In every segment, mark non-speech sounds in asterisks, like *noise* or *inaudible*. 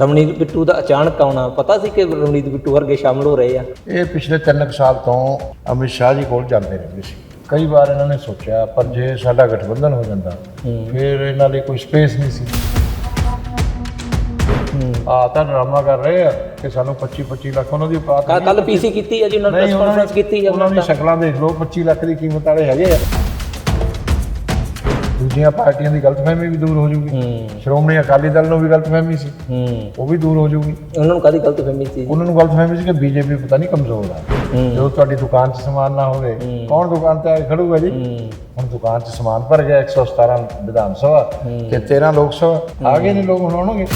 ਰਮਨੀਤ ਬਿੱਟੂ ਦਾ ਅਚਾਨਕ ਆਉਣਾ ਪਤਾ ਸੀ ਕਿ ਰਮਨੀਤ ਬਿੱਟੂ ਵਰਗੇ ਸ਼ਾਮਲ ਹੋ ਰਹੇ ਆ? ਇਹ ਪਿਛਲੇ 3 ਸਾਲ ਤੋਂ ਅਮਿਤ ਸ਼ਾਹ ਜੀ ਕੋਲ ਜਾਂਦੇ ਰਹਿੰਦੇ ਸੀ। ਕਈ ਵਾਰ ਇਹਨਾਂ ਨੇ ਸੋਚਿਆ ਪਰ ਜੇ ਸਾਡਾ ਗਠਬੰਧਨ ਹੋ ਜਾਂਦਾ ਫਿਰ ਇਹਨਾਂ ਲਈ ਕੋਈ ਸਪੇਸ ਨਹੀਂ ਸੀ। ਆ ਤਾਂ ਡਰਾਮਾ ਕਰ ਰਹੇ ਆ ਕਿ ਸਾਨੂੰ 25 25 ਲੱਖ ਉਹਨਾਂ ਦੀ ਨਹੀਂ ਕੱਲ ਪੀਸੀ ਕੀਤੀ ਹੈ ਜੀ ਉਹਨਾਂ ਨੇ ਪ੍ਰੈਸ ਕਾਨਫਰੰਸ ਕੀਤੀ ਹੈ ਉਹਨਾਂ ਦੀ। ਸ਼ਕਲਾਂ ਦੇਖ ਲਓ 25 ਲੱਖ ਦੀ ਕੀਮਤ ਵਾਲੇ ਹੈਗੇ ਆ। ਦੂਜੀਆਂ ਪਾਰਟੀਆਂ ਦੀ ਗਲਤਫਹਿਮੀ ਵੀ ਦੂਰ ਹੋ ਜੂਗੀ। ਹੂੰ। ਸ਼੍ਰੋਮਣੀ ਅਕਾਲੀ ਦਲ ਨੂੰ ਵੀ ਗਲਤਫਹਿਮੀ ਸੀ। ਉਹ ਵੀ ਦੂਰ ਹੋ ਜੂਗੀ। ਉਹਨਾਂ ਨੂੰ ਕਾਦੀ ਗਲਤ ਫਹਿਮੀ ਸੀ? ਉਹਨਾਂ ਨੂੰ ਗਲਤਫਹਿਮੀ ਸੀ ਕਿ ਬੀਜੇਪੀ ਪਤਾ ਨਹੀਂ ਕਮਜ਼ੋਰ ਆ। ਜਦੋਂ ਤੁਹਾਡੀ ਦੁਕਾਨ 'ਚ ਸਮਾਨ ਨਾ ਹੋਵੇ ਕੌਣ ਦੁਕਾਨ ਤੇ ਆ ਕੇ ਖੜੂਗਾ ਜੀ? ਹੁਣ ਦੁਕਾਨ 'ਚ ਸਮਾਨ ਭਰ ਗਿਆ 117 ਵਿਧਾਨ ਸਭਾ ਤੇ 13 ਲੋਕ ਸਭਾ। ਆ ਗਏ ਨੇ ਲੋਕ ਹੁਣ ਆਉਣਗੇ।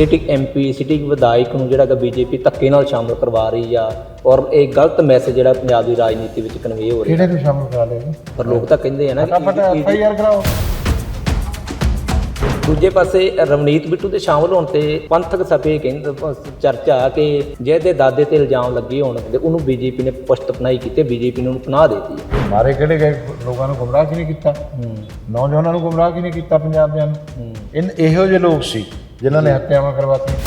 ਸਿਟਿੰਗ ਐਮਪੀ ਸਿਟਿੰਗ ਵਿਧਾਇਕ ਨੂੰ ਜਿਹੜਾ ਕਿ ਬੀਜੇਪੀ ਧੱਕੇ ਨਾਲ ਸ਼ਾਮਲ ਕਰਵਾ ਰਹੀ ਆ ਔਰ ਇਹ ਗਲਤ ਮੈਸੇਜ ਜਿਹੜਾ ਪੰਜਾਬ ਦੀ ਰਾਜਨੀਤੀ ਵਿੱਚ ਕਨਵੇ ਹੋ ਰਿਹਾ। ਕਿਹੜੇ ਨੂੰ ਸ਼ਾਮਲ ਕਰਾ ਲਏ ਪਰ ਲੋਕ ਤਾਂ ਕਹਿੰਦੇ ਆ ਨਾ ਫਟਾਫਟ ਕਿ ਐਫ ਆਈ ਆਰ ਕਰਾਓ। ਦੂਜੇ ਪਾਸੇ ਰਮਨੀਤ ਬਿੱਟੂ ਦੇ ਸ਼ਾਮਲ ਹੋਣ ਤੇ ਪੰਥਕ ਸਭੇ ਕਹਿੰਦੇ ਚਰਚਾ ਕਿ ਜਿਹਦੇ ਦਾਦੇ ਤੇ ਇਲਜ਼ਾਮ ਲੱਗੇ ਹੋਣ ਤੇ ਉਹਨੂੰ ਬੀਜੇਪੀ ਨੇ ਪੁਸ਼ਤ ਪਨਾਈ ਕੀਤੀ ਬੀਜੇਪੀ ਨੇ ਉਹਨੂੰ ਪਨਾਹ ਦਿੱਤੀ। ਮਾਰੇ ਕਿਹੜੇ ਗਏ? ਲੋਕਾਂ ਨੂੰ ਗੁੰਮਰਾਹ ਕਿਹਨੇ ਕੀਤਾ? ਨੌਜਵਾਨਾਂ ਨੂੰ ਗੁੰਮਰਾਹ ਕਿਹਨੇ ਕੀਤਾ ਪੰਜਾਬ ਦੇ ਨੂੰ? ਇਹੋ ਜਿਹੇ ਲੋਕ ਸੀ। ਜਿਨ੍ਹਾਂ ਨੇ ਹੱਤਿਆਵਾਂ ਕਰਵਾਤੀਆਂ।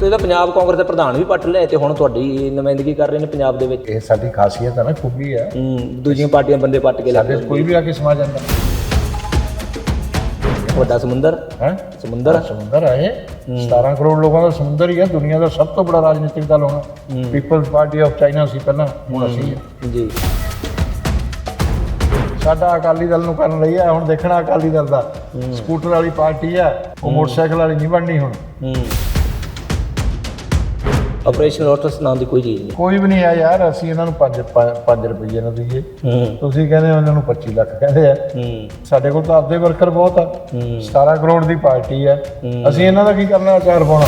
ਤੇ ਇਹਦਾ ਪੰਜਾਬ ਕਾਂਗਰਸ ਦੇ ਪ੍ਰਧਾਨ ਵੀ ਪੱਟ ਲਿਆ ਤੇ ਹੁਣ ਤੁਹਾਡੀ ਨੁਮਾਇੰਦਗੀ ਕਰ ਰਹੇ ਨੇ ਪੰਜਾਬ ਦੇ ਵਿੱਚ। ਇਹ ਸਾਡੀ ਖਾਸੀਅਤ ਹੈ ਨਾ ਖੂਬੀ ਹੈ ਹੂੰ, ਦੂਜੀਆਂ ਪਾਰਟੀਆਂ ਬੰਦੇ ਪੱਟ ਕੇ ਸਾਡੇ 'ਚ ਕੋਈ ਵੀ ਆ ਕੇ ਸਮਾ ਜਾਂਦਾ। ਵੱਡਾ ਸਮੁੰਦਰ। ਹੈ? ਸਮੁੰਦਰ। ਸਮੁੰਦਰ ਹੈ ਇਹ। 17 ਕਰੋੜ ਲੋਕਾਂ ਦਾ ਸਮੁੰਦਰ ਹੀ ਹੈ ਦੁਨੀਆ ਦਾ ਸਭ ਤੋਂ ਬੜਾ ਰਾਜਨੀਤਿਕ ਦਲ ਹੋਣਾ। ਪੀਪਲਸ ਪਾਰਟੀ ਆਫ ਚਾਈਨਾ ਸੀ ਪਹਿਲਾਂ ਹੁਣ ਅਸੀਂ ਹਾਂ। ਜੀ। ਸਾਡਾ ਅਕਾਲੀ ਦਲ ਨੂੰ ਕਰਨ ਲਈ ਹੈ ਹੁਣ ਦੇਖਣਾ ਅਕਾਲੀ ਦਲ ਦਾ ਸਕੂਟਰ ਵਾਲੀ ਪਾਰਟੀ ਹੈ ਉਹ ਮੋਟਰਸਾਈਕਲ ਵਾਲੀ ਨਹੀਂ ਬਣਨੀ ਹੁਣ ਹੂੰ ਆਪਰੇਸ਼ਨ ਲੋਟਸ ਨਾਮ ਦੀ ਕੋਈ ਚੀਜ਼ ਨਹੀਂ ਕੋਈ ਵੀ ਨਹੀਂ ਹੈ ਯਾਰ ਅਸੀਂ ਇਹਨਾਂ ਨੂੰ 5 5 ਰੁਪਏ ਨਾ ਦਈਏ ਹੂੰ ਤੁਸੀਂ ਕਹਿੰਦੇ ਹੋ ਇਹਨਾਂ ਨੂੰ 25 ਲੱਖ ਕਹਿੰਦੇ ਆ ਹੂੰ ਸਾਡੇ ਕੋਲ ਤਾਂ ਆਪਦੇ ਵਰਕਰ ਬਹੁਤ ਆ ਹੂੰ 17 ਕਰੋੜ ਦੀ ਪਾਰਟੀ ਹੈ ਅਸੀਂ ਇਹਨਾਂ ਦਾ ਕੀ ਕਰਨਾ ਅਚਾਰ ਪਾਉਣਾ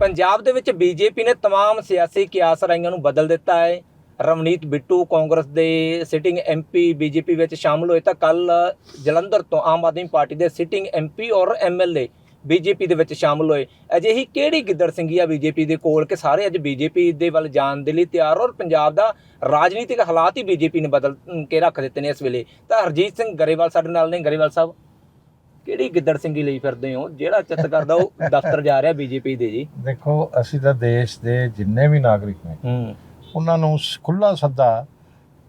ਪੰਜਾਬ ਦੇ ਵਿੱਚ ਬੀਜੇਪੀ ਨੇ तमाम ਸਿਆਸੀ ਕਿਆਸ ਰਾਈਆਂ ਨੂੰ ਬਦਲ ਦਿੱਤਾ ਹੈ ਰਮਨੀਤ ਬਿੱਟੂ ਕਾਂਗਰਸ ਦੇ ਸਿਟਿੰਗ ਐਮਪੀ ਬੀਜੇਪੀ ਵਿੱਚ ਸ਼ਾਮਲ ਹੋਏ ਤਾਂ ਕੱਲ ਜਲੰਧਰ ਤੋਂ ਆਮ ਆਦਮੀ ਪਾਰਟੀ ਦੇ ਸਿਟਿੰਗ ਐਮਪੀ ਔਰ ਐਮਐਲਏ ਬੀਜੇਪੀ ਦੇ ਵਿੱਚ ਸ਼ਾਮਲ ਹੋਏ। ਅਜਿਹੀ ਕਿਹੜੀ ਗਿੱਦੜ ਸਿੰਘੀ ਆ ਬੀਜੇਪੀ ਦੇ ਕੋਲ ਕਿ ਸਾਰੇ ਅੱਜ ਬੀਜੇਪੀ ਦੇ ਵੱਲ ਜਾਣ ਦੇ ਲਈ ਤਿਆਰ ਔਰ ਪੰਜਾਬ ਦਾ ਰਾਜਨੀਤਿਕ ਹਾਲਾਤ ਹੀ ਬੀਜੇਪੀ ਨੇ ਬਦਲ ਕੇ ਰੱਖ ਦਿੱਤੇ ਨੇ ਇਸ ਵੇਲੇ। ਤਾਂ ਹਰਜੀਤ ਸਿੰਘ ਗਰੇਵਾਲ ਸਾਡੇ ਨਾਲ ਨੇ। ਗਰੇਵਾਲ ਸਾਹਿਬ ਕਿਹੜੀ ਗਿੱਦੜ ਸਿੰਘੀ ਲਈ ਫਿਰਦੇ ਹੋ? ਜਿਹੜਾ ਚਿੱਤ ਕਰਦਾ ਉਹ ਦਫ਼ਤਰ ਜਾ ਰਿਹਾ ਬੀਜੇਪੀ ਦੇ ਜੀ। ਦੇਖੋ ਅਸੀਂ ਤਾਂ ਦੇਸ਼ ਦੇ ਜਿੰਨੇ ਵੀ ਨਾਗਰਿਕ ਨੇ ਹੂੰ। ਉਹਨਾਂ ਨੂੰ ਖੁੱਲਾ ਸੱਦਾ